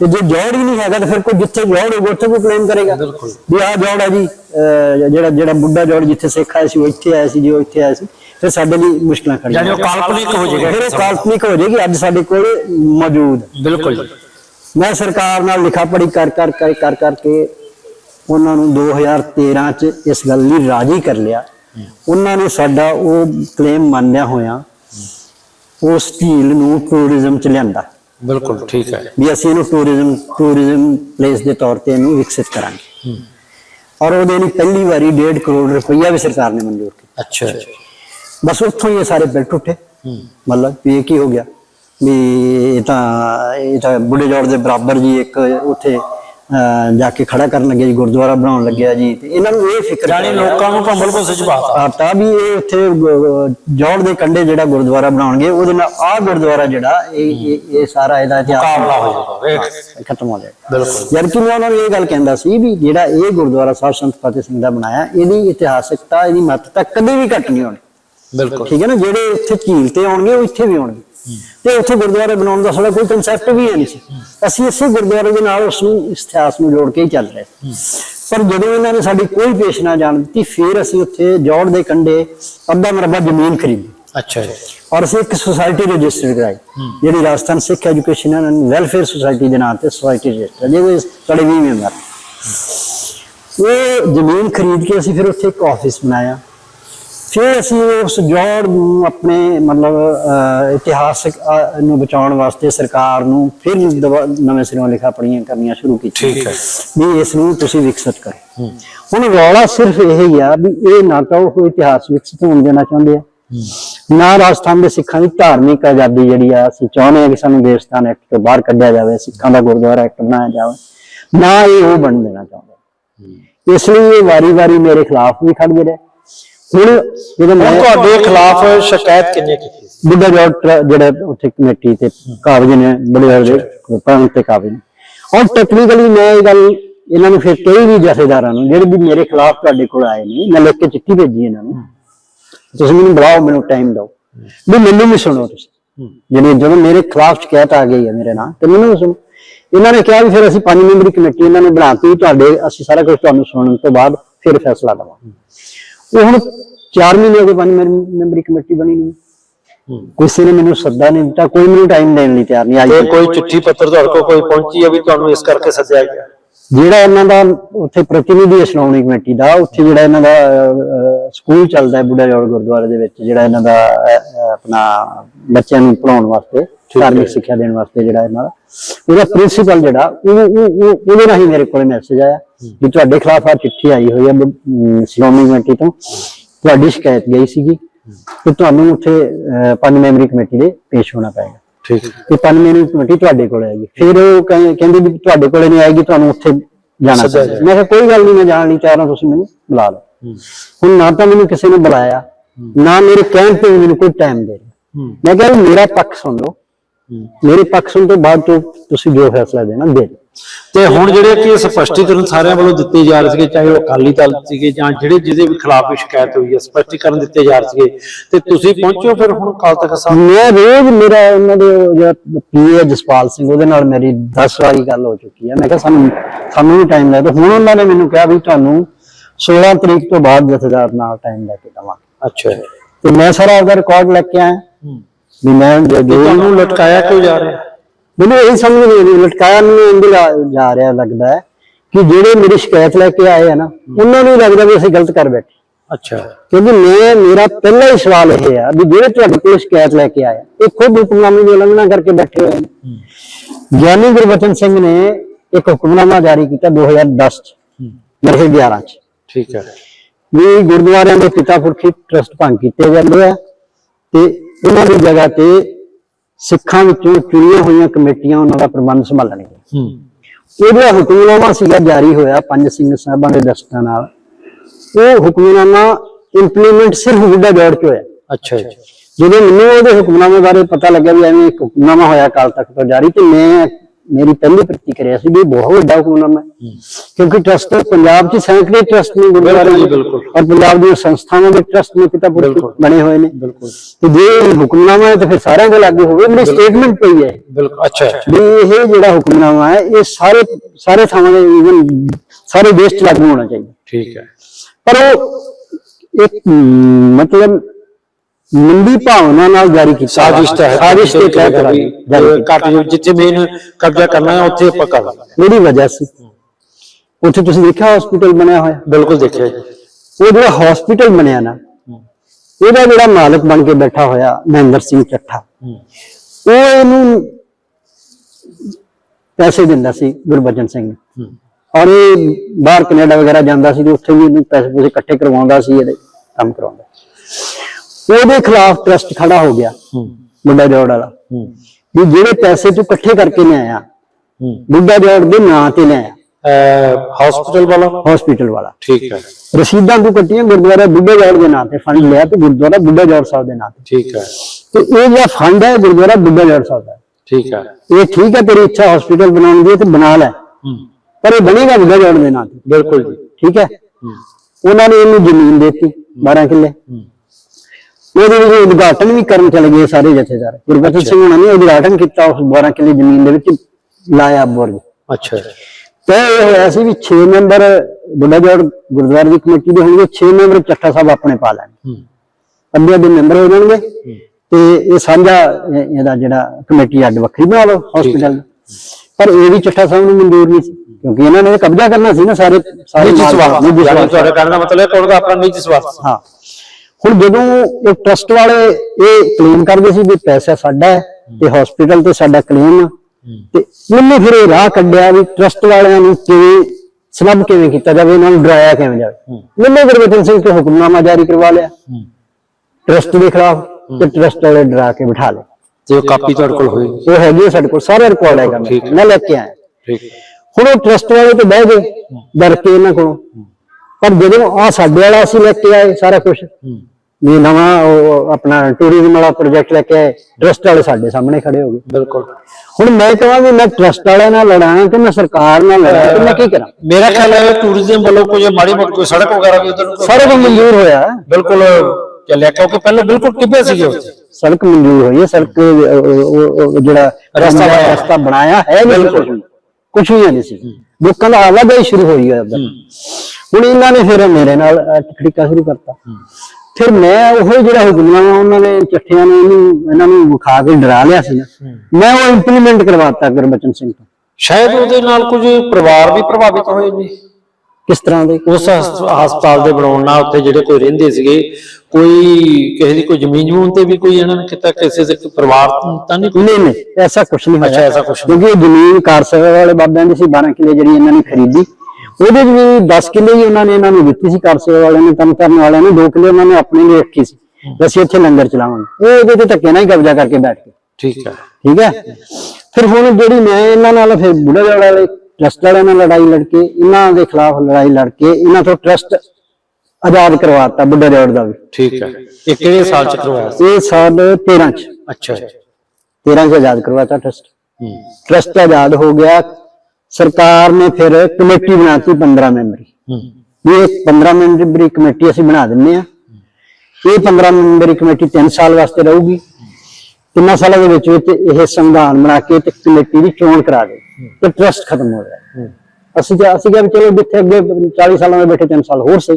ਤੇ ਜੇ ਜੋੜ ਹੀ ਨਹੀਂ ਹੈਗਾ ਤਾਂ ਫਿਰ ਕੋਈ ਜਿੱਥੇ ਜੋੜ ਹੋਊਗਾ ਉੱਥੇ ਕੋਈ ਕਲੇਮ ਕਰੇਗਾ। ਬਿਲਕੁਲ। ਵੀ ਆਹ ਜੋੜ ਹੈ ਜੀ ਜਿਹੜਾ ਜਿਹੜਾ ਬੁੱਢਾ ਜੋੜ ਜਿੱਥੇ ਸਿੱਖ ਆਇਆ ਸੀ ਉਹ ਇੱਥੇ ਆਇਆ ਸੀ ਜੀ ਉਹ ਇੱਥੇ ਆਇਆ ਸੀ ਫਿਰ ਸਾਡੇ ਲਈ ਮੁਸ਼ਕਲਾਂ ਖੜੀਆਂ ਯਾਨੀ ਉਹ ਕਾਲਪਨਿਕ ਹੋ ਜਾਏਗਾ। ਫਿਰ ਉਹ ਕਾਲਪਨਿਕ ਹੋ ਜਾਏਗੀ ਅੱਜ ਸਾਡੇ ਕੋਲ ਮੌਜੂਦ। ਬਿਲਕੁਲ। ਮੈਂ ਸਰਕਾਰ ਨਾਲ ਲਿਖਾ ਪੜੀ ਕਰ ਕਰ ਕਰ ਕਰ ਕਰਕੇ ਉਹਨਾਂ ਨੂੰ 2013 ਚ ਇਸ ਗੱਲ ਲਈ ਰਾਜੀ ਕਰ ਲਿਆ। ਉਹਨਾਂ ਨੇ ਸਾਡਾ ਉਹ ਕਲੇਮ ਮੰਨਿਆ ਹੋਇਆ ਉਸ ਝੀਲ ਨੂੰ ਟੂਰਿਜ਼ਮ ਚ ਲਿਆਂਦਾ। ਬਿਲਕੁਲ ਠੀਕ ਹੈ। ਵੀ ਅਸੀਂ ਇਹਨੂੰ ਟੂਰਿਜ਼ਮ ਟੂਰਿਜ਼ਮ ਪਲੇਸ ਦੇ ਤੌਰ ਤੇ ਇਹਨੂੰ ਵਿਕਸਿਤ ਕਰਾਂਗੇ। ਔਰ ਉਹਦੇ ਲਈ ਪਹਿਲੀ ਵਾਰੀ 1.5 ਕਰੋੜ ਰੁਪਈਆ ਵੀ ਸਰਕਾਰ ਨੇ ਮਨਜ਼ੂਰ ਕੀਤਾ। ਅੱਛਾ ਬਸ ਉੱਥੋਂ ਹੀ ਇਹ ਸਾਰੇ ਬਿੱਲ ਟੁੱਟੇ ਮਤਲਬ ਇਹ ਕੀ ਹੋ ਗਿਆ? ਵੀ ਇਹ ਤਾਂ ਇਹ ਤਾਂ ਬੁੱਢੇ ਜੋੜ ਦੇ ਬਰਾਬਰ ਜੀ ਇੱਕ ਉੱਥੇ ਜਾ ਕੇ ਖੜਾ ਕਰਨ ਲੱਗੇ ਜੀ ਗੁਰਦੁਆਰਾ ਬਣਾਉਣ ਲੱਗਿਆ ਜੀ ਤੇ ਇਹਨਾਂ ਨੂੰ ਇਹ ਫਿਕਰ ਯਾਨੀ ਲੋਕਾਂ ਨੂੰ ਭੰਬਲ ਭੁਸ ਚ ਪਾਤਾ। ਆਤਾ ਵੀ ਇਹ ਉੱਥੇ ਜੋੜ ਦੇ ਕੰਢੇ ਜਿਹੜਾ ਗੁਰਦੁਆਰਾ ਬਣਾਉਣਗੇ ਉਹਦੇ ਨਾਲ ਆਹ ਗੁਰਦੁਆਰਾ ਜਿਹੜਾ ਇਹ ਇਹ- ਸਾਰਾ ਇਹਦਾ ਇਤਿਹਾਸ ਮੁਕਾਬਲਾ ਹੋ ਵੇਖ ਖਤਮ ਹੋ ਜਾਏਗਾ। ਬਿਲਕੁਲ। ਜਦ ਕਿ ਮੈਂ ਉਹਨਾਂ ਨੂੰ ਇਹ ਗੱਲ ਕਹਿੰਦਾ ਸੀ ਵੀ ਜਿਹੜਾ ਇਹ ਗੁਰਦੁਆਰਾ ਸਾਹਿਬ ਸੰਤ ਫਤਿਹ ਸਿੰਘ ਦਾ ਬਣਾਇਆ ਇਹਦੀ ਇਤਿਹਾਸਕਤਾ ਇਹਦੀ ਮਹੱਤਤਾ ਕਦੇ ਵੀ ਘਟ ਨਹੀਂ ਹੋਣੀ। ਬਿਲਕੁਲ। ਠੀਕ ਹੈ ਨਾ ਜਿਹੜੇ ਉੱਥੇ ਝੀਲ ਤੇ ਆਉਣਗੇ ਉਹ ਇੱਥੇ ਵੀ ਆਉਣਗੇ। ਤੇ ਉੱਥੇ ਗੁਰਦੁਆਰੇ ਬਣਾਉਣ ਦਾ ਸਾਡਾ ਕੋਈ ਕਨਸੈਪਟ ਵੀ ਨਹੀਂ ਸੀ। ਅਸੀਂ ਇਸੇ ਗੁਰਦੁਆਰੇ ਦੇ ਨਾਲ ਉਸ ਨੂੰ ਇਤਿਹਾਸ ਨੂੰ ਜੋੜ ਕੇ ਹੀ ਚੱਲ ਰਹੇ। ਪਰ ਜਦੋਂ ਇਹਨਾਂ ਨੇ ਸਾਡੀ ਕੋਈ ਪੇਸ਼ ਨਾ ਜਾਣ ਦਿੱਤੀ ਫਿਰ ਅਸੀਂ ਉੱਥੇ ਜੋੜ ਦੇ ਕੰਢੇ ਅੱਧਾ ਮਰਬਾ ਜ਼ਮੀਨ ਖਰੀਦੀ। ਅੱਛਾ ਜੀ। ਔਰ ਅਸੀਂ ਇੱਕ ਸੁਸਾਇਟੀ ਰਜਿਸਟਰ ਕਰਾਈ ਜਿਹੜੀ Rajasthan Sikh education and welfare society ਦੇ ਨਾਂ ਤੇ ਸੁਸਾਇਟੀ ਰਜਿਸਟਰ ਜਿਹਦੇ ਸਾਡੇ 20 ਮੈਂਬਰ ਉਹ ਜ਼ਮੀਨ ਖਰੀਦ ਕੇ ਅਸੀਂ ਫਿਰ ਉੱਥੇ ਇੱਕ ਆਫਿਸ ਬਣਾਇਆ। ਫਿਰ ਅਸੀਂ ਉਸ ਜੋੜ ਨੂੰ ਆਪਣੇ ਮਤਲਬ ਇਤਿਹਾਸਕ ਨੂੰ ਬਚਾਉਣ ਵਾਸਤੇ ਸਰਕਾਰ ਨੂੰ ਫਿਰ ਨਵੇਂ ਸਿਰੋਂ ਲਿਖਾ ਪੜੀਆਂ ਕਰਨੀਆਂ ਸ਼ੁਰੂ ਕੀਤੀਆਂ। ਠੀਕ ਹੈ। ਵੀ ਇਸ ਨੂੰ ਤੁਸੀਂ ਵਿਕਸਿਤ ਕਰੋ। ਹੁਣ ਰੌਲਾ ਸਿਰਫ ਇਹ ਹੀ ਆ ਵੀ ਇਹ ਨਾ ਤਾਂ ਉਹ ਇਤਿਹਾਸ ਵਿਕਸਿਤ ਹੋਣ ਦੇਣਾ ਚਾਹੁੰਦੇ ਆ। ਨਾ ਰਾਜਸਥਾਨ ਦੇ ਸਿੱਖਾਂ ਦੀ ਧਾਰਮਿਕ ਆਜ਼ਾਦੀ ਜਿਹੜੀ ਆ ਅਸੀਂ ਚਾਹੁੰਦੇ ਆ ਕਿ ਸਾਨੂੰ ਦੇਵਸਥਾਨ ਐਕਟ ਤੋਂ ਬਾਹਰ ਕੱਢਿਆ ਜਾਵੇ ਸਿੱਖਾਂ ਦਾ ਗੁਰਦੁਆਰਾ ਐਕਟ ਬਣਾਇਆ ਜਾਵੇ। ਨਾ ਇਹ ਉਹ ਬਣ ਦੇਣਾ ਚਾਹੁੰਦੇ। ਇਸ ਲਈ ਇਹ ਵਾਰੀ-ਵਾਰੀ ਮੇਰੇ ਖਿਲਾਫ ਵੀ ਖੜਦੇ ਰਹੇ। ਹੁਣ ਜਦੋਂ ਮੈਂ ਤੁਹਾਡੇ ਖਿਲਾਫ ਸ਼ਿਕਾਇਤ ਕਿੰਨੇ ਕੀਤੀ ਬੁੱਢਾ ਜੋੜ ਜਿਹੜਾ ਉੱਥੇ ਕਮੇਟੀ ਤੇ ਕਾਬਜ ਨੇ ਬੜੇ ਹਰਦੇ ਪ੍ਰਬੰਧ ਤੇ ਕਾਬਜ ਨੇ। ਔਰ ਟੈਕਨੀਕਲੀ ਮੈਂ ਇਹ ਗੱਲ ਇਹਨਾਂ ਨੂੰ ਫਿਰ ਕਈ ਵੀ ਜਥੇਦਾਰਾਂ ਨੂੰ ਜਿਹੜੇ ਵੀ ਮੇਰੇ ਖਿਲਾਫ ਤੁਹਾਡੇ ਕੋਲ ਆਏ ਨੇ ਮੈਂ ਲਿਖ ਕੇ ਚਿੱਠੀ ਭੇਜੀ ਇਹਨਾਂ ਨੂੰ। ਤੁਸੀਂ ਮੈਨੂੰ ਬੁਲਾਓ ਮੈਨੂੰ ਟਾਈਮ ਦਿਓ। ਵੀ ਮੈਨੂੰ ਵੀ ਸੁਣੋ ਤੁਸੀਂ। ਜਿਹੜੇ ਜਦੋਂ ਮੇਰੇ ਖਿਲਾਫ ਸ਼ਿਕਾਇਤ ਆ ਗਈ ਹੈ ਮੇਰੇ ਨਾਲ ਤੇ ਮੈਨੂੰ ਵੀ ਸੁਣੋ। ਇਹਨਾਂ ਨੇ ਕਿਹਾ ਵੀ ਫਿਰ ਅਸੀਂ ਪੰਜ ਮੈਂਬਰੀ ਕਮੇਟੀ ਇਹਨਾਂ ਨੇ ਬਣਾਤੀ ਤੁਹਾਡੇ ਅਸੀਂ ਸਾਰਾ ਕੁਝ ਤੁਹਾਨੂੰ ਸੁਣਨ ਤੋਂ ਬਾਅਦ ਫਿਰ ਫੈਸਲਾ ਲਵਾਂਗੇ। ਉਹ ਹੁਣ 4 ਮਹੀਨੇ ਹੋ ਗਏ ਪੰਜ ਮੈਂਬਰੀ ਮੈਂਬਰੀ ਕਮੇਟੀ ਬਣੀ ਨੂੰ ਕਿਸੇ ਨੇ ਮੈਨੂੰ ਸੱਦਾ ਨਹੀਂ ਦਿੱਤਾ ਕੋਈ ਮੈਨੂੰ ਟਾਈਮ ਦੇਣ ਲਈ ਤਿਆਰ ਨਹੀਂ। ਅੱਜ ਕੋਈ ਚਿੱਠੀ ਪੱਤਰ ਤੁਹਾਡੇ ਕੋਲ ਕੋਈ ਪਹੁੰਚੀ ਹੈ ਵੀ ਤੁਹਾਨੂੰ ਇਸ ਕਰਕੇ ਸੱਦਿਆ ਗਿਆ? ਜਿਹੜਾ ਇਹਨਾਂ ਦਾ ਉੱਥੇ ਪ੍ਰਤੀਨਿਧੀ ਸ਼੍ਰੋਮਣੀ ਕਮੇਟੀ ਦਾ ਉੱਥੇ ਜਿਹੜਾ ਇਹਨਾਂ ਦਾ ਸਕੂਲ ਚੱਲਦਾ ਹੈ ਬੁੱਢਾ ਜੋੜ ਗੁਰਦੁਆਰੇ ਦੇ ਵਿੱਚ ਜਿਹੜਾ ਇਹਨਾਂ ਦਾ ਆਪਣਾ ਬੱਚਿਆਂ ਨੂੰ ਪੜਾਉਣ ਵਾਸਤੇ। ਧਾਰਮਿਕ ਸਿੱਖਿਆ ਦੇਣ ਵਾਸਤੇ ਜਿਹੜਾ ਇਹਨਾਂ ਦਾ ਉਹਦਾ ਪ੍ਰਿੰਸੀਪਲ ਜਿਹੜਾ ਉਹ ਉਹ- ਉਹ ਉਹਦੇ ਰਾਹੀਂ ਮੇਰੇ ਕੋਲ ਮੈਸੇਜ ਆਇਆ ਵੀ ਤੁਹਾਡੇ ਖਿਲਾਫ ਆ ਚਿੱਠੀ ਆਈ ਹੋਈ ਹੈ ਸ਼੍ਰੋਮਣੀ ਕਮੇਟੀ ਤੋਂ। ਤੁਹਾਡੀ ਸ਼ਿਕਾਇਤ ਗਈ ਸੀਗੀ। ਤੇ ਤੁਹਾਨੂੰ ਉੱਥੇ ਪੰਜ ਮੈਂਬਰੀ ਕਮੇਟੀ ਦੇ ਪੇਸ਼ ਹੋਣਾ ਪਏਗਾ। ਠੀਕ। ਤੇ ਪੰਜ ਮੈਂਬਰੀ ਕਮੇਟੀ ਤੁਹਾਡੇ ਕੋਲ ਆਏਗੀ। ਫਿਰ ਉਹ ਕਹਿ- ਕਹਿੰਦੀ ਵੀ ਤੁਹਾਡੇ ਕੋਲੇ ਨਹੀਂ ਆਏਗੀ ਤੁਹਾਨੂੰ ਉੱਥੇ ਜਾਣਾ ਪਏਗਾ ਮੈਂ ਕਿਹਾ ਕੋਈ ਗੱਲ ਨਹੀਂ ਮੈਂ ਜਾਣ ਲਈ ਚਾਹ ਰਿਹਾ ਤੁਸੀਂ ਮੈਨੂੰ ਬੁਲਾ ਲਓ। ਹੁਣ ਨਾ ਤਾਂ ਮੈਨੂੰ ਕਿਸੇ ਨੇ ਬੁਲਾਇਆ ਨਾ ਮੇਰੇ ਕਹਿਣ ਤੇ ਮੈਨੂੰ ਕੋਈ ਟਾਈਮ ਦੇ ਰਿਹਾ। ਮੈਂ ਕਿਹਾ ਮੇਰਾ ਪੱਖ ਸੁਣ ਲਓ। ਮੇਰੇ ਪੱਖ ਸੁਣ ਤੋਂ ਬਾਅਦ ਤੋਂ ਤੁਸੀਂ ਜੋ ਫੈਸਲਾ ਦੇਣਾ ਦੇ ਤੇ ਹੁਣ ਜਿਹੜੇ ਕਿ ਸਪਸ਼ਟੀਕਰਨ ਸਾਰਿਆਂ ਵੱਲੋਂ ਦਿੱਤੇ ਜਾ ਰਹੇ ਸੀਗੇ ਚਾਹੇ ਉਹ ਅਕਾਲੀ ਦਲ ਸੀਗੇ ਜਾਂ ਜਿਹੜੇ ਜਿਹਦੇ ਵੀ ਖਿਲਾਫ ਸ਼ਿਕਾਇਤ ਹੋਈ ਹੈ ਸਪਸ਼ਟੀਕਰਨ ਦਿੱਤੇ ਜਾ ਰਹੇ ਸੀਗੇ। ਤੇ ਤੁਸੀਂ ਪਹੁੰਚੋ ਫਿਰ ਹੁਣ ਕਾਲ ਤੱਕ ਸਾਹਿਬ। ਮੈਂ ਰੋਜ਼ ਮੇਰਾ ਉਹਨਾਂ ਦੇ ਜਿਹੜਾ ਪੀਏ ਜਸਪਾਲ ਸਿੰਘ ਉਹਦੇ ਨਾਲ ਮੇਰੀ 10 ਵਾਰੀ ਗੱਲ ਹੋ ਚੁੱਕੀ ਹੈ ਮੈਂ ਕਿਹਾ ਸਾਨੂੰ ਸਾਨੂੰ ਵੀ ਟਾਈਮ ਲੱਗਦਾ ਹੁਣ ਉਹਨਾਂ ਨੇ ਮੈਨੂੰ ਕਿਹਾ ਵੀ ਤੁਹਾਨੂੰ 16 ਤਰੀਕ ਤੋਂ ਬਾਅਦ ਜਥੇਦਾਰ ਨਾਲ ਟਾਈਮ ਲੈ ਕੇ ਦਵਾਂਗੇ। ਅੱਛਾ। ਤੇ ਮੈਂ ਸਾਰਾ ਉਹਦਾ ਰਿਕਾਰਡ ਲੈ ਕੇ ਆਇਆ। ਵੀ ਮੈਂ ਜੋ ਤੁਹਾਨੂੰ ਲਟਕਾਇਆ ਕਿਉਂ ਜਾ ਰਿਹਾ? ਮੈਨੂੰ ਇਹ ਸਮਝ ਨਹੀਂ ਆਉਂਦੀ ਲਟਕਾਇਆ ਮੈਨੂੰ ਇੰਦੇ ਜਾ ਰਿਹਾ ਲੱਗਦਾ ਹੈ ਕਿ ਜਿਹੜੇ ਮੇਰੀ ਸ਼ਿਕਾਇਤ ਲੈ ਕੇ ਆਏ ਆ ਨਾ ਉਹਨਾਂ ਨੂੰ ਲੱਗਦਾ ਵੀ ਅਸੀਂ ਗਲਤ ਕਰ ਬੈਠੇ। ਅੱਛਾ। ਕਿਉਂਕਿ ਮੈਂ ਮੇਰਾ ਪਹਿਲਾ ਹੀ ਸਵਾਲ ਇਹ ਆ ਵੀ ਜਿਹੜੇ ਤੁਹਾਡੇ ਕੋਲ ਸ਼ਿਕਾਇਤ ਲੈ ਕੇ ਆਇਆ ਇਹ ਖੁਦ ਹੁਕਮਨਾਮੇ ਦੀ ਉਲੰਘਣਾ ਕਰਕੇ ਬੈਠੇ ਹੋਏ ਨੇ। ਗਿਆਨੀ ਗੁਰਬਚਨ ਸਿੰਘ ਨੇ ਇੱਕ ਹੁਕਮਨਾਮਾ ਜਾਰੀ ਕੀਤਾ 2010 ਚ ਮੇਰੇ 11 ਚ। ਠੀਕ ਹੈ। ਵੀ ਗੁਰਦੁਆਰਿਆਂ ਦੇ ਪਿਤਾ ਪੁਰਖੀ ਟਰਸਟ ਭੰਗ ਕੀਤੇ ਜਾਂਦੇ ਆ ਤੇ ਉਹਨਾਂ ਦੀ ਜਗ੍ਹਾ ਤੇ ਸਿੱਖਾਂ ਵਿੱਚੋਂ ਚੁਣੀਆਂ ਹੋਈਆਂ ਕਮੇਟੀਆਂ ਉਹਨਾਂ ਦਾ ਪ੍ਰਬੰਧ ਸੰਭਾਲਣਗੀਆਂ ਹੂੰ। ਉਹਦਾ ਹੁਕਮਨਾਮਾ ਸੀਗਾ ਜਾਰੀ ਹੋਇਆ ਪੰਜ ਸਿੰਘ ਸਾਹਿਬਾਂ ਦੇ ਦਸਤਾਂ ਨਾਲ। ਉਹ ਹੁਕਮਨਾਮਾ ਇੰਪਲੀਮੈਂਟ ਸਿਰਫ ਬੁੱਢਾ ਜੋੜ ਚ ਹੋਇਆ। ਅੱਛਾ ਜੀ। ਜਦੋਂ ਮੈਨੂੰ ਉਹਦੇ ਹੁਕਮਨਾਮੇ ਬਾਰੇ ਪਤਾ ਲੱਗਿਆ ਵੀ ਐਵੇਂ ਇੱਕ ਹੁਕਮਨਾਮਾ ਹੋਇਆ ਕਾਲ ਤੱਕ ਤੋਂ ਜਾਰੀ ਤੇ ਮੈਂ ਮੇਰੀ ਪਹਿਲੀ ਪ੍ਰਤੀਕਿਰਿਆ ਸੀ ਵੀ ਬਹੁਤ ਵੱਡਾ ਹੁਕਮਨਾਮਾ ਹੈ ਕਿਉਂਕਿ ਟਰਸਟ ਪੰਜਾਬ 'ਚ ਸੈਂਕੜੇ ਟਰਸਟ ਨੇ ਗੁਰਦੁਆਰੇ ਬਿਲਕੁਲ। ਔਰ ਪੰਜਾਬ ਦੀਆਂ ਸੰਸਥਾਵਾਂ ਦੇ ਟਰਸਟ ਨੇ ਬਿਲਕੁਲ। ਬਣੇ ਹੋਏ ਨੇ। ਬਿਲਕੁਲ। ਤੇ ਜੇ ਹੁਕਮਨਾਮਾ ਹੈ ਤਾਂ ਫਿਰ ਸਾਰਿਆਂ ਦੇ ਲਾਗੂ ਹੋਵੇ ਮੇਰੀ ਸਟੇਟਮੈਂਟ ਪਈ ਹੈ। ਬਿਲਕੁਲ। ਅੱਛਾ ਵੀ ਇਹ ਜਿਹੜਾ ਹੁਕਮਨਾਮਾ ਹੈ ਇਹ ਸਾਰੇ ਸਾਰੇ ਥਾਵਾਂ ਦੇ even ਸਾਰੇ ਦੇਸ਼ 'ਚ ਲਾਗੂ ਹੋਣਾ ਚਾਹੀਦਾ। ਠੀਕ ਹੈ। ਪਰ ਉਹ ਇੱਕ ਮਤਲਬ ਮੰਦੀ ਭਾਵਨਾ ਨਾਲ ਜਾਰੀ ਕੀਤਾ ਸਾਜ਼ਿਸ਼ ਤਾਂ ਹੈ ਸਾਜ਼ਿਸ਼ ਤਹਿਤ ਜਾਰੀ ਕੀਤਾ। ਘੱਟ ਜਿੱਥੇ ਮੇਨ ਕਬਜ਼ਾ ਕਰਨਾ ਹੈ ਉੱਥੇ ਆਪਾਂ ਕਰ ਉਹਦੀ ਵਜ੍ਹਾ ਸੀ। ਉੱਥੇ ਤੁਸੀਂ ਦੇਖਿਆ ਹਸਪੀਟਲ ਬਣਿਆ ਹੋਇਆ? ਬਿਲਕੁਲ ਦੇਖਿਆ ਉਹ ਜਿਹੜਾ ਹਸਪੀਟਲ ਬਣਿਆ ਨਾ ਉਹਦਾ ਜਿਹੜਾ ਮਾਲਕ ਬਣ ਕੇ ਬੈਠਾ ਹੋਇਆ ਮਹਿੰਦਰ ਸਿੰਘ ਚੱਠਾ। ਉਹ ਇਹਨੂੰ ਪੈਸੇ ਦਿੰਦਾ ਸੀ ਗੁਰਬਚਨ ਸਿੰਘ ਔਰ ਇਹ ਬਾਹਰ ਕੈਨੇਡਾ ਵਗੈਰਾ ਜਾਂਦਾ ਸੀ ਤੇ ਉੱਥੇ ਵੀ ਇਹਨੂੰ ਪੈਸੇ ਪੂਸੇ ਇਕੱਠੇ ਕਰਵਾਉਂਦਾ ਸੀ ਇਹਦੇ ਕੰਮ ਕਰਾਉਂਦਾ ਉਹਦੇ ਖਿਲਾਫ ਟਰਸਟ ਖੜਾ ਹੋ ਗਿਆ ਬੁੱਢਾ ਜੋੜ ਵਾਲਾ। ਵੀ ਜਿਹੜੇ ਪੈਸੇ ਤੂੰ ਇਕੱਠੇ ਕਰਕੇ ਲਿਆਇਆ ਹੂੰ। ਬੁੱਢਾ ਜੋੜ ਦੇ ਨਾਂ ਤੇ ਲਿਆਇਆ ਹਸਪੀਟਲ ਵਾਲਾ? ਹਸਪੀਟਲ ਵਾਲਾ। ਠੀਕ ਹੈ। ਰਸੀਦਾਂ ਤੂੰ ਕੱਟੀਆਂ ਗੁਰਦੁਆਰਾ ਬੁੱਢਾ ਜੋੜ ਦੇ ਨਾਂ ਤੇ ਫੰਡ ਲਿਆ ਤੇ ਗੁਰਦੁਆਰਾ ਬੁੱਢਾ ਜੋੜ ਸਾਹਿਬ ਦੇ ਨਾਂ ਤੇ। ਠੀਕ ਹੈ। ਤੇ ਇਹ ਜਿਹੜਾ ਫੰਡ ਹੈ ਗੁਰਦੁਆਰਾ ਬੁੱਢਾ ਜੋੜ ਸਾਹਿਬ ਦਾ ਠੀਕ ਹੈ। ਇਹ ਠੀਕ ਹੈ ਤੇਰੀ ਇੱਛਾ ਹਸਪੀਟਲ ਬਣਾਉਣ ਦੀ ਹੈ ਤੇ ਬਣਾ ਲੈ। ਪਰ ਇਹ ਬਣੇਗਾ ਬੁੱਢਾ ਜੋੜ ਦੇ ਨਾਂ ਤੇ। ਬਿਲਕੁਲ ਜੀ। ਠੀਕ ਹੈ। ਉਹਨਾਂ ਨੇ ਇਹਨੂੰ ਜ਼ਮੀਨ ਦਿੱਤੀ 12 ਕਿੱਲੇ। ਉਹਦੇ ਵਿੱਚ ਉਦਘਾਟਨ ਵੀ ਕਰਨ ਚਲੇ ਗਏ ਸਾਰੇ ਜਥੇਦਾਰ। ਗੁਰਬਚਨ ਸਿੰਘ ਉਹਨਾਂ ਨੇ ਉਦਘਾਟਨ ਕੀਤਾ ਉਸ 12 ਕਿੱਲੇ ਜ਼ਮੀਨ ਦੇ ਵਿੱਚ ਲਾਇਆ ਬੁਰਜ ਅੱਛਾ ਤੇ ਇਹ ਹੋਇਆ ਸੀ ਵੀ 6 ਮੈਂਬਰ ਬੁੱਢਾ ਜੋੜ ਗੁਰਦੁਆਰੇ ਦੀ ਕਮੇਟੀ ਦੇ ਹੋਣਗੇ 6 ਮੈਂਬਰ ਚੱਠਾ ਸਾਹਿਬ ਆਪਣੇ ਪਾ ਲੈਣ। ਹੂੰ। ਅੱਧੇ ਦੇ ਮੈਂਬਰ ਹੋ ਜਾਣਗੇ। ਤੇ ਇਹ ਸਾਂਝਾ ਇਹ- ਇਹਦਾ ਜਿਹੜਾ ਕਮੇਟੀ ਅੱਡ ਵੱਖਰੀ ਬਣਾ ਲਓ ਹਸਪੀਟਲ ਪਰ ਇਹ ਵੀ ਚੱਠਾ ਸਾਹਿਬ ਨੂੰ ਮਨਜ਼ੂਰ ਨਹੀਂ ਸੀ ਕਿਉਂਕਿ ਇਹਨਾਂ ਨੇ ਕਬਜ਼ਾ ਕਰਨਾ ਸੀ ਨਾ ਸਾਰੇ ਸਾਰੇ ਨਿੱਜੀ ਸਵਾਰਥ। ਤੁਹਾਡਾ ਕਹਿਣ ਦਾ ਮਤਲਬ ਹੈ ਕਿ ਉਹਦਾ ਆਪਣਾ ਨਿੱਜੀ ਸਵਾਰਥ। ਹਾਂ। ਹੁਣ ਜਦੋਂ ਇਹ ਟਰਸਟ ਵਾਲੇ ਇਹ ਕਲੇਮ ਕਰਦੇ ਸੀ ਵੀ ਪੈਸਾ ਸਾਡਾ ਹੈ ਤੇ ਹਸਪੀਟਲ ਤੇ ਸਾਡਾ ਕਲੇਮ ਤੇ ਉਹਨੇ ਫਿਰ ਇਹ ਰਾਹ ਕੱਢਿਆ ਵੀ ਟਰਸਟ ਵਾਲਿਆਂ ਨੂੰ ਕਿਵੇਂ ਸਨਬ ਕਿਵੇਂ ਕੀਤਾ ਜਾਵੇ ਇਹਨਾਂ ਨੂੰ ਡਰਾਇਆ ਕਿਵੇਂ ਜਾਵੇ। ਉਹਨੇ ਗੁਰਬਚਨ ਸਿੰਘ ਤੇ ਹੁਕਮਨਾਮਾ ਜਾਰੀ ਕਰਵਾ ਲਿਆ। ਟਰਸਟ ਦੇ ਖਿਲਾਫ ਤੇ ਟਰਸਟ ਵਾਲੇ ਡਰਾ ਕੇ ਬਿਠਾ ਲਏ। ਤੇ ਉਹ ਕਾਪੀ ਤੁਹਾਡੇ ਕੋਲ ਹੋਈ? ਉਹ ਹੈਗੀ ਸਾਡੇ ਕੋਲ ਸਾਰੇ ਰਿਕਾਰਡ ਹੈਗਾ। ਮੈਂ। ਲੈ ਕੇ ਆਇਆ। ਠੀਕ ਹੁਣ ਉਹ ਟਰਸਟ ਵਾਲੇ ਤੇ ਬਹਿ ਗਏ ਡਰ ਕੇ ਇਹਨਾਂ ਕੋਲੋਂ। ਪਰ ਜਦੋਂ ਆ ਸਾਡੇ ਵਾਲਾ ਅਸੀਂ ਲੈ ਕੇ ਆਏ ਸਾਰਾ ਕੁਝ ਵੀ ਨਵਾਂ ਉਹ ਆਪਣਾ ਟੂਰਿਜ਼ਮ ਵਾਲਾ ਪ੍ਰੋਜੈਕਟ ਲੈ ਕੇ ਆਏ ਟਰਸਟ ਵਾਲੇ ਸਾਡੇ ਸਾਹਮਣੇ ਖੜੇ ਹੋ ਗਏ। ਬਿਲਕੁਲ। ਹੁਣ ਮੈਂ ਕਹਾਂ ਵੀ ਮੈਂ ਟਰਸਟ ਵਾਲਿਆਂ ਨਾਲ ਲੜਾਂ ਕਿ ਮੈਂ ਸਰਕਾਰ ਨਾਲ ਲੜਾਂ ਤੇ ਮੈਂ ਕੀ ਕਰਾਂ? ਮੇਰਾ ਖਿਆਲ ਹੈ ਟੂਰਿਜ਼ਮ ਵੱਲੋਂ ਕੋਈ ਮਾੜੀ ਮੋਟੀ ਕੋਈ ਸੜਕ ਵਗੈਰਾ ਵੀ ਉਧਰ ਸਾਰੇ ਕੋਲ ਮਨਜ਼ੂਰ ਹੋਇਆ। ਬਿਲਕੁਲ ਚੱਲਿਆ ਕਿਉਂਕਿ ਪਹਿਲਾਂ ਬਿਲਕੁਲ ਟਿੱਬੇ ਸੀਗੇ ਸੜਕ ਮਨਜ਼ੂਰ ਹੋਈ ਹੈ ਸੜਕ ਜਿਹੜਾ ਰਸਤਾ। ਰਸਤਾ ਬਣਾਇਆ। ਹੈ ਬਿਲਕੁਲ ਕੁਝ ਵੀ। ਨਹੀਂ ਸੀ। ਲੋਕਾਂ ਦਾ ਆਵਾਜਾਈ ਸ਼ੁਰੂ ਹੋਈ ਹੈ। ਹੁਣ ਇਹਨਾਂ ਨੇ ਫਿਰ ਮੇਰੇ ਨਾਲ ਖੜੀਕਾ ਸ਼ੁਰੂ ਕਰਤਾ। ਫਿਰ ਮੈਂ ਉਹ ਜਿਹੜਾ ਹੁਕਮਨਾਮਾ ਉਹਨਾਂ ਨੇ ਚੱਠਿਆਂ ਨੇ ਇਹਨੂੰ ਇਹਨਾਂ ਨੂੰ ਵਿਖਾ ਕੇ ਡਰਾ ਲਿਆ ਸੀ। ਨਾ ਮੈਂ ਉਹ ਇੰਪਲੀਮੈਂਟ ਕਰਵਾਤਾ ਗੁਰਬਚਨ ਸਿੰਘ ਤੋਂ। ਸ਼ਾਇਦ ਉਹਦੇ ਨਾਲ ਕੁਝ ਪਰਿਵਾਰ ਵੀ ਪ੍ਰਭਾਵਿਤ ਹੋਏ ਨੇ। ਕਿਸ ਤਰ੍ਹਾਂ ਦੇ? ਉਸ ਹਸ- ਹਸਪਤਾਲ ਦੇ ਬਣਾਉਣ ਨਾਲ ਉੱਥੇ ਜਿਹੜੇ ਕੋਈ ਰਹਿੰਦੇ ਸੀਗੇ ਕੋਈ ਕਿਸੇ ਦੀ ਕੋਈ ਜ਼ਮੀਨ ਜਮੂਨ ਤੇ ਵੀ ਕੋਈ ਇਹਨਾਂ ਨੇ ਕੀਤਾ ਕਿਸੇ ਦੇ ਪਰਿਵਾਰ ਤਾਂ ਨਹੀਂ? ਕੋਈ ਨਹੀਂ ਨਹੀਂ ਐਸਾ ਕੁਝ ਨਹੀਂ ਅੱਛਾ, ਹੋਇਆ। ਐਸਾ ਨਹੀਂ। ਕਿਉਂਕਿ ਜ਼ਮੀਨ ਕਾਰਸੇਵਾ ਵਾਲੇ ਬਾਬਿਆਂ ਦੀ ਸੀ 12 ਕਿੱਲੇ ਜਿਹੜੀ ਇਹਨਾਂ ਨੇ ਖਰੀਦੀ। ਉਹਦੇ ਵੀ 10 ਕਿੱਲੇ ਹੀ ਉਹਨਾਂ ਨੇ ਇਹਨਾਂ ਨੂੰ ਦਿੱਤੀ ਸੀ ਕਾਰਸੇਵਾ ਵਾਲਿਆਂ ਨੇ ਕੰਮ ਕਰਨ ਵਾਲਿਆਂ ਨੇ 2 ਕਿੱਲੇ ਉਹਨਾਂ ਨੇ ਆਪਣੇ ਲਈ ਰੱਖੀ ਸੀ। ਅਸੀਂ ਇੱਥੇ ਲੰਗਰ ਚਲਾਵਾਂਗੇ। ਇਹ ਇਹਦੇ ਤੇ ਧੱਕੇ ਨਾਲ ਹੀ ਕਬਜ਼ਾ ਕਰਕੇ ਬੈਠ ਗਏ। ਠੀਕ ਹੈ ਠੀਕ ਹੈ? ਫਿਰ ਹੁਣ ਜਿਹੜੀ ਮੈਂ ਇਹਨਾਂ ਨਾਲ ਫਿਰ ਬੁੱਢਾ ਵਾਲੇ ਟਰਸਟ ਵਾਲਿਆਂ ਨਾਲ ਲੜਾਈ ਲੜ ਕੇ ਇਹਨਾਂ ਦੇ ਖਿਲਾਫ ਲੜਾਈ ਲੜ ਕੇ ਇਹਨਾਂ ਤੋਂ ਟਰਸਟ ਆਜ਼ਾਦ ਕਰਵਾਤਾ ਬੁੱਢਾ ਰੋਡ ਦਾ ਵੀ। ਠੀਕ ਹੈ ਇਹ ਕਿਹੜੇ ਸਾਲ ਚ ਕਰਵਾਇਆ ਇਹ ਸਾਲ 13 ਚ। ਅੱਛਾ। 13 ਚ ਆਜ਼ਾਦ ਕਰਵਾਤਾ ਟਰਸਟ ਹੂੰ। ਟਰਸਟ ਆਜ਼ਾਦ ਹੋ ਗਿਆ। ਸਰਕਾਰ ਨੇ ਫਿਰ ਕਮੇਟੀ ਬਣਾਤੀ 15 ਮੈਂਬਰੀ। ਵੀ ਇਹ 15 ਮੈਂਬਰੀ ਕਮੇਟੀ ਅਸੀਂ ਬਣਾ ਦਿੰਨੇ ਆ ਇਹ 15 ਮੈਂਬਰੀ ਕਮੇਟੀ 3 ਸਾਲ ਵਾਸਤੇ ਰਹੂਗੀ। ਤਿੰਨਾਂ ਸਾਲਾਂ ਦੇ ਵਿੱਚ ਵਿੱਚ ਇਹ ਸੰਵਿਧਾਨ ਬਣਾ ਕੇ ਤੇ ਕਮੇਟੀ ਦੀ ਚੋਣ ਕਰਾ ਦੇ ਤੇ ਟਰਸਟ ਖਤਮ ਹੋ ਗਿਆ ਅਸੀਂ ਕਿਹਾ ਅਸੀਂ ਕਿਹਾ ਵੀ ਚਲੋ ਜਿੱਥੇ ਅੱਗੇ 40 ਸਾਲਾਂ ਦੇ ਬੈਠੇ 3 ਸਾਲ ਹੋਰ ਸਹੀ।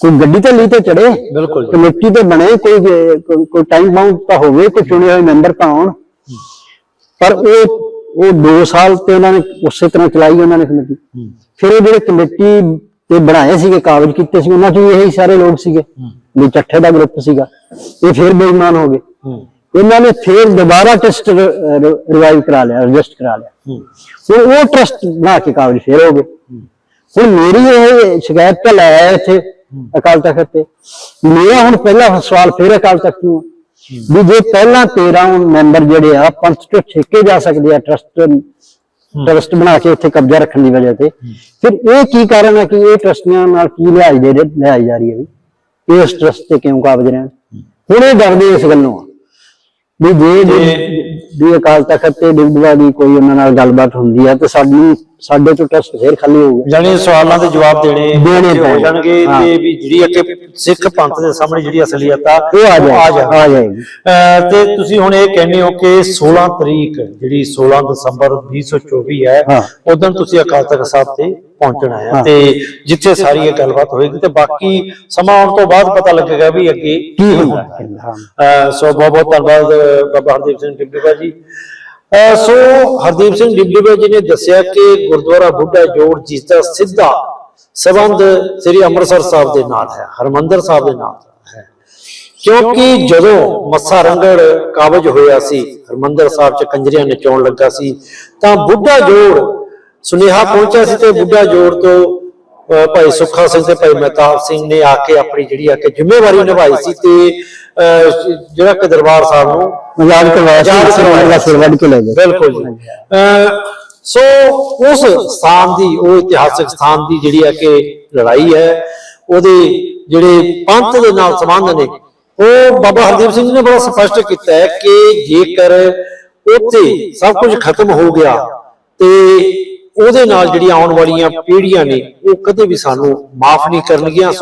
ਕੋਈ ਗੱਡੀ ਤੇ ਲਈ ਤੇ ਚੜੇ ਬਿਲਕੁਲ ਜੀ। ਕਮੇਟੀ ਤੇ ਬਣੇ ਕੋਈ ਕੋਈ- ਟਾਈਮ ਬਾਉਂਡ ਤਾਂ ਹੋਵੇ ਕੋਈ ਚੁਣੇ ਹੋਏ ਮੈਂਬਰ ਤਾਂ ਹੋਣ ਪਰ ਉਹ ਉਹ 2 ਸਾਲ ਤੇ ਉਹਨਾਂ ਨੇ ਉਸੇ ਤਰ੍ਹਾਂ ਚਲਾਈ ਉਹਨਾਂ ਨੇ ਕਮੇਟੀ। ਫਿਰ ਉਹ ਜਿਹੜੇ ਕਮੇਟੀ ਤੇ ਬਣਾਏ ਸੀਗੇ ਕਾਗਜ਼ ਕੀਤੇ ਸੀ ਉਹਨਾਂ ਚ ਵੀ ਇਹੀ ਸਾਰੇ ਲੋਕ ਸੀਗੇ। ਵੀ ਚੱਠੇ ਦਾ ਗਰੁੱਪ ਸੀਗਾ। ਇਹ ਫਿਰ ਬੇਈਮਾਨ ਹੋ ਗਏ। ਇਹਨਾਂ ਨੇ ਫਿਰ ਦੁਬਾਰਾ ਟੈਸਟ ਰਿਵਾਈਵ ਕਰਾ ਲਿਆ ਰਜਿਸਟ ਕਰਾ ਲਿਆ। ਹੁਣ ਉਹ ਟਰਸਟ ਬਣਾ ਕੇ ਕਾਗਜ਼ ਫੇਰ ਹੋ ਗਏ। ਹੁਣ ਮੇਰੀ ਇਹ ਸ਼ਿਕਾਇਤ ਤਾਂ ਲੈ ਆਇਆ ਇੱਥੇ ਅਕਾਲ ਤਖਤ ਤੇ। ਮੇਰਾ ਹੁਣ ਪਹਿਲਾ ਸਵਾਲ ਫੇਰ ਅਕਾਲ ਤਖਤ ਨੂੰ ਵੀ ਜੇ ਪਹਿਲਾਂ 13 ਮੈਂਬਰ ਜਿਹੜੇ ਆ ਪੰਥ ਤੋਂ ਛੇਕੇ ਜਾ ਸਕਦੇ ਆ ਟਰਸਟ ਟਰਸਟ ਬਣਾ ਕੇ ਇੱਥੇ ਕਬਜ਼ਾ ਰੱਖਣ ਦੀ ਵਜ੍ਹਾ ਤੇ। ਫਿਰ ਇਹ ਕੀ ਕਾਰਨ ਹੈ ਕਿ ਇਹ ਟਰਸਟੀਆਂ ਨਾਲ ਕੀ ਲਿਆਈ ਦੇ ਲਿਆਈ ਜਾ ਰਹੀ ਹੈ ਵੀ? ਇਸ ਟਰਸਟ ਤੇ ਕਿਉਂ ਕਾਬਜ ਰਹਿਣ? ਹੁਣ ਇਹ ਡਰਦੇ ਇਸ ਗੱਲੋਂ ਆ। ਵੀ ਜੇ ਜੇ- ਵੀ ਅਕਾਲ ਤਖਤ ਤੇ ਡਿਬਦਵਾ ਦੀ ਕੋਈ ਉਹਨਾਂ ਨਾਲ ਗੱਲਬਾਤ ਹੁੰਦੀ ਆ ਤੇ ਸਾਨੂੰ ਸਾਡੇ ਤੋਂ ਟਰਸਟ ਫੇਰ ਖਾਲੀ ਹੋਊਗਾ ਜਾਨੀ ਸਵਾਲਾਂ ਦੇ ਜਵਾਬ ਦੇਣੇ ਦੇਣੇ ਹੋ। ਜਾਣਗੇ ਹਾਂ। ਤੇ ਵੀ ਜਿਹੜੀ ਅੱਗੇ ਸਿੱਖ ਪੰਥ ਦੇ ਸਾਹਮਣੇ ਜਿਹੜੀ ਅਸਲੀਅਤ ਆ ਉਹ ਆ ਜਾਏ ਜਾ ਆ ਜਾਏਗੀ ਤੇ ਤੁਸੀਂ ਹੁਣ ਇਹ ਕਹਿੰਦੇ ਹੋ ਕਿ 16 ਤਰੀਕ ਜਿਹੜੀ 16 ਦਸੰਬਰ 2024 ਹੈ ਹਾਂ। ਉਦੋਂ ਤੁਸੀਂ ਅਕਾਲ ਤਖਤ ਸਾਹਿਬ ਤੇ ਪਹੁੰਚਣਾ ਹੈ ਹਾਂ। ਤੇ ਜਿੱਥੇ ਸਾਰੀ ਇਹ ਗੱਲਬਾਤ ਹੋਏਗੀ ਤੇ ਬਾਕੀ ਸਮਾਂ ਆਉਣ ਤੋਂ ਬਾਅਦ ਪਤਾ ਲੱਗੇਗਾ ਵੀ ਅੱਗੇ ਕੀ ਹੁੰਦਾ ਹੈ ਹਾਂ ਸੋ ਬਹੁਤ ਬਹੁਤ ਧੰਨਵਾਦ ਬਾਬਾ ਹਰਦੀਪ ਸਿੰਘ ਡਿਬੜੀਵਾ ਜੀ ਸੋ ਹਰਦੀਪ ਸਿੰਘ ਡਿਬੜੀਵਾ ਜੀ ਨੇ ਦੱਸਿਆ ਕਿ ਗੁਰਦੁਆਰਾ ਬੁੱਢਾ ਜੋੜ ਜੀ ਦਾ ਸਿੱਧਾ ਸਬੰਧ ਸ੍ਰੀ ਅੰਮ੍ਰਿਤਸਰ ਸਾਹਿਬ ਦੇ ਨਾਲ ਹੈ, ਹਰਮੰਦਰ ਸਾਹਿਬ ਦੇ ਨਾਲ ਹੈ। ਕਿਉਂਕਿ ਜਦੋਂ ਮੱਸਾ ਰੰਗੜ ਕਾਬਜ ਹੋਇਆ ਸੀ, ਹਰਮੰਦਰ ਸਾਹਿਬ ਚ ਕੰਜਰੀਆਂ ਨਚਾਉਣ ਲੱਗਾ ਸੀ, ਤਾਂ ਬੁੱਢਾ ਜੋੜ ਸੁਨੇਹਾ ਪਹੁੰਚਿਆ ਸੀ ਤੇ ਬੁੱਢਾ ਜੋੜ ਤੋਂ, ਅਹ ਭਾਈ ਸੁੱਖਾ ਸਿੰਘ ਤੇ ਭਾਈ ਮਹਿਤਾਬ ਸਿੰਘ ਨੇ ਆ ਕੇ ਆਪਣੀ ਜਿਹੜੀ ਆ ਕਿ ਜ਼ਿੰਮੇਵਾਰੀ ਨਿਭਾਈ ਸੀ ਤੇ ਜਿਹੜਾ ਕਿ ਦਰਬਾਰ ਸਾਹਿਬ ਨੂੰ ਮਜ਼ਾਕ ਕਰਵਾਇਆ ਸੀ ਆਜ਼ਾਦ ਕਰਵਾਇਆ ਦਾ ਸਿਰ ਵੱਢ ਕੇ ਲੈ ਗਏ। ਬਿਲਕੁਲ ਜੀ। ਸੋ ਉਸ ਸਥਾਨ ਦੀ ਉਹ ਇਤਿਹਾਸਕ ਸਥਾਨ ਦੀ ਜਿਹੜੀ ਆ ਕਿ ਲੜਾਈ ਹੈ ਉਹਦੇ ਜਿਹੜੇ ਪੰਥ ਦੇ ਨਾਲ ਸੰਬੰਧ ਨੇ ਉਹ ਬਾਬਾ ਹਰਦੀਪ ਸਿੰਘ ਜੀ ਨੇ ਬੜਾ ਸਪਸ਼ਟ ਕੀਤਾ ਹੈ ਕਿ ਜੇਕਰ ਉੱਥੇ ਸਭ ਕੁਝ ਖਤਮ ਹੋ ਗਿਆ ਤੇ ਉਹਦੇ ਨਾਲ ਜਿਹੜੀਆਂ ਆਉਣ ਵਾਲੀਆਂ ਪੀੜ੍ਹੀਆਂ ਨੇ ਉਹ ਕਦੇ ਵੀ ਸਾਨੂੰ ਮਾਫ ਨਹੀਂ ਕਰਨਗੀਆਂ।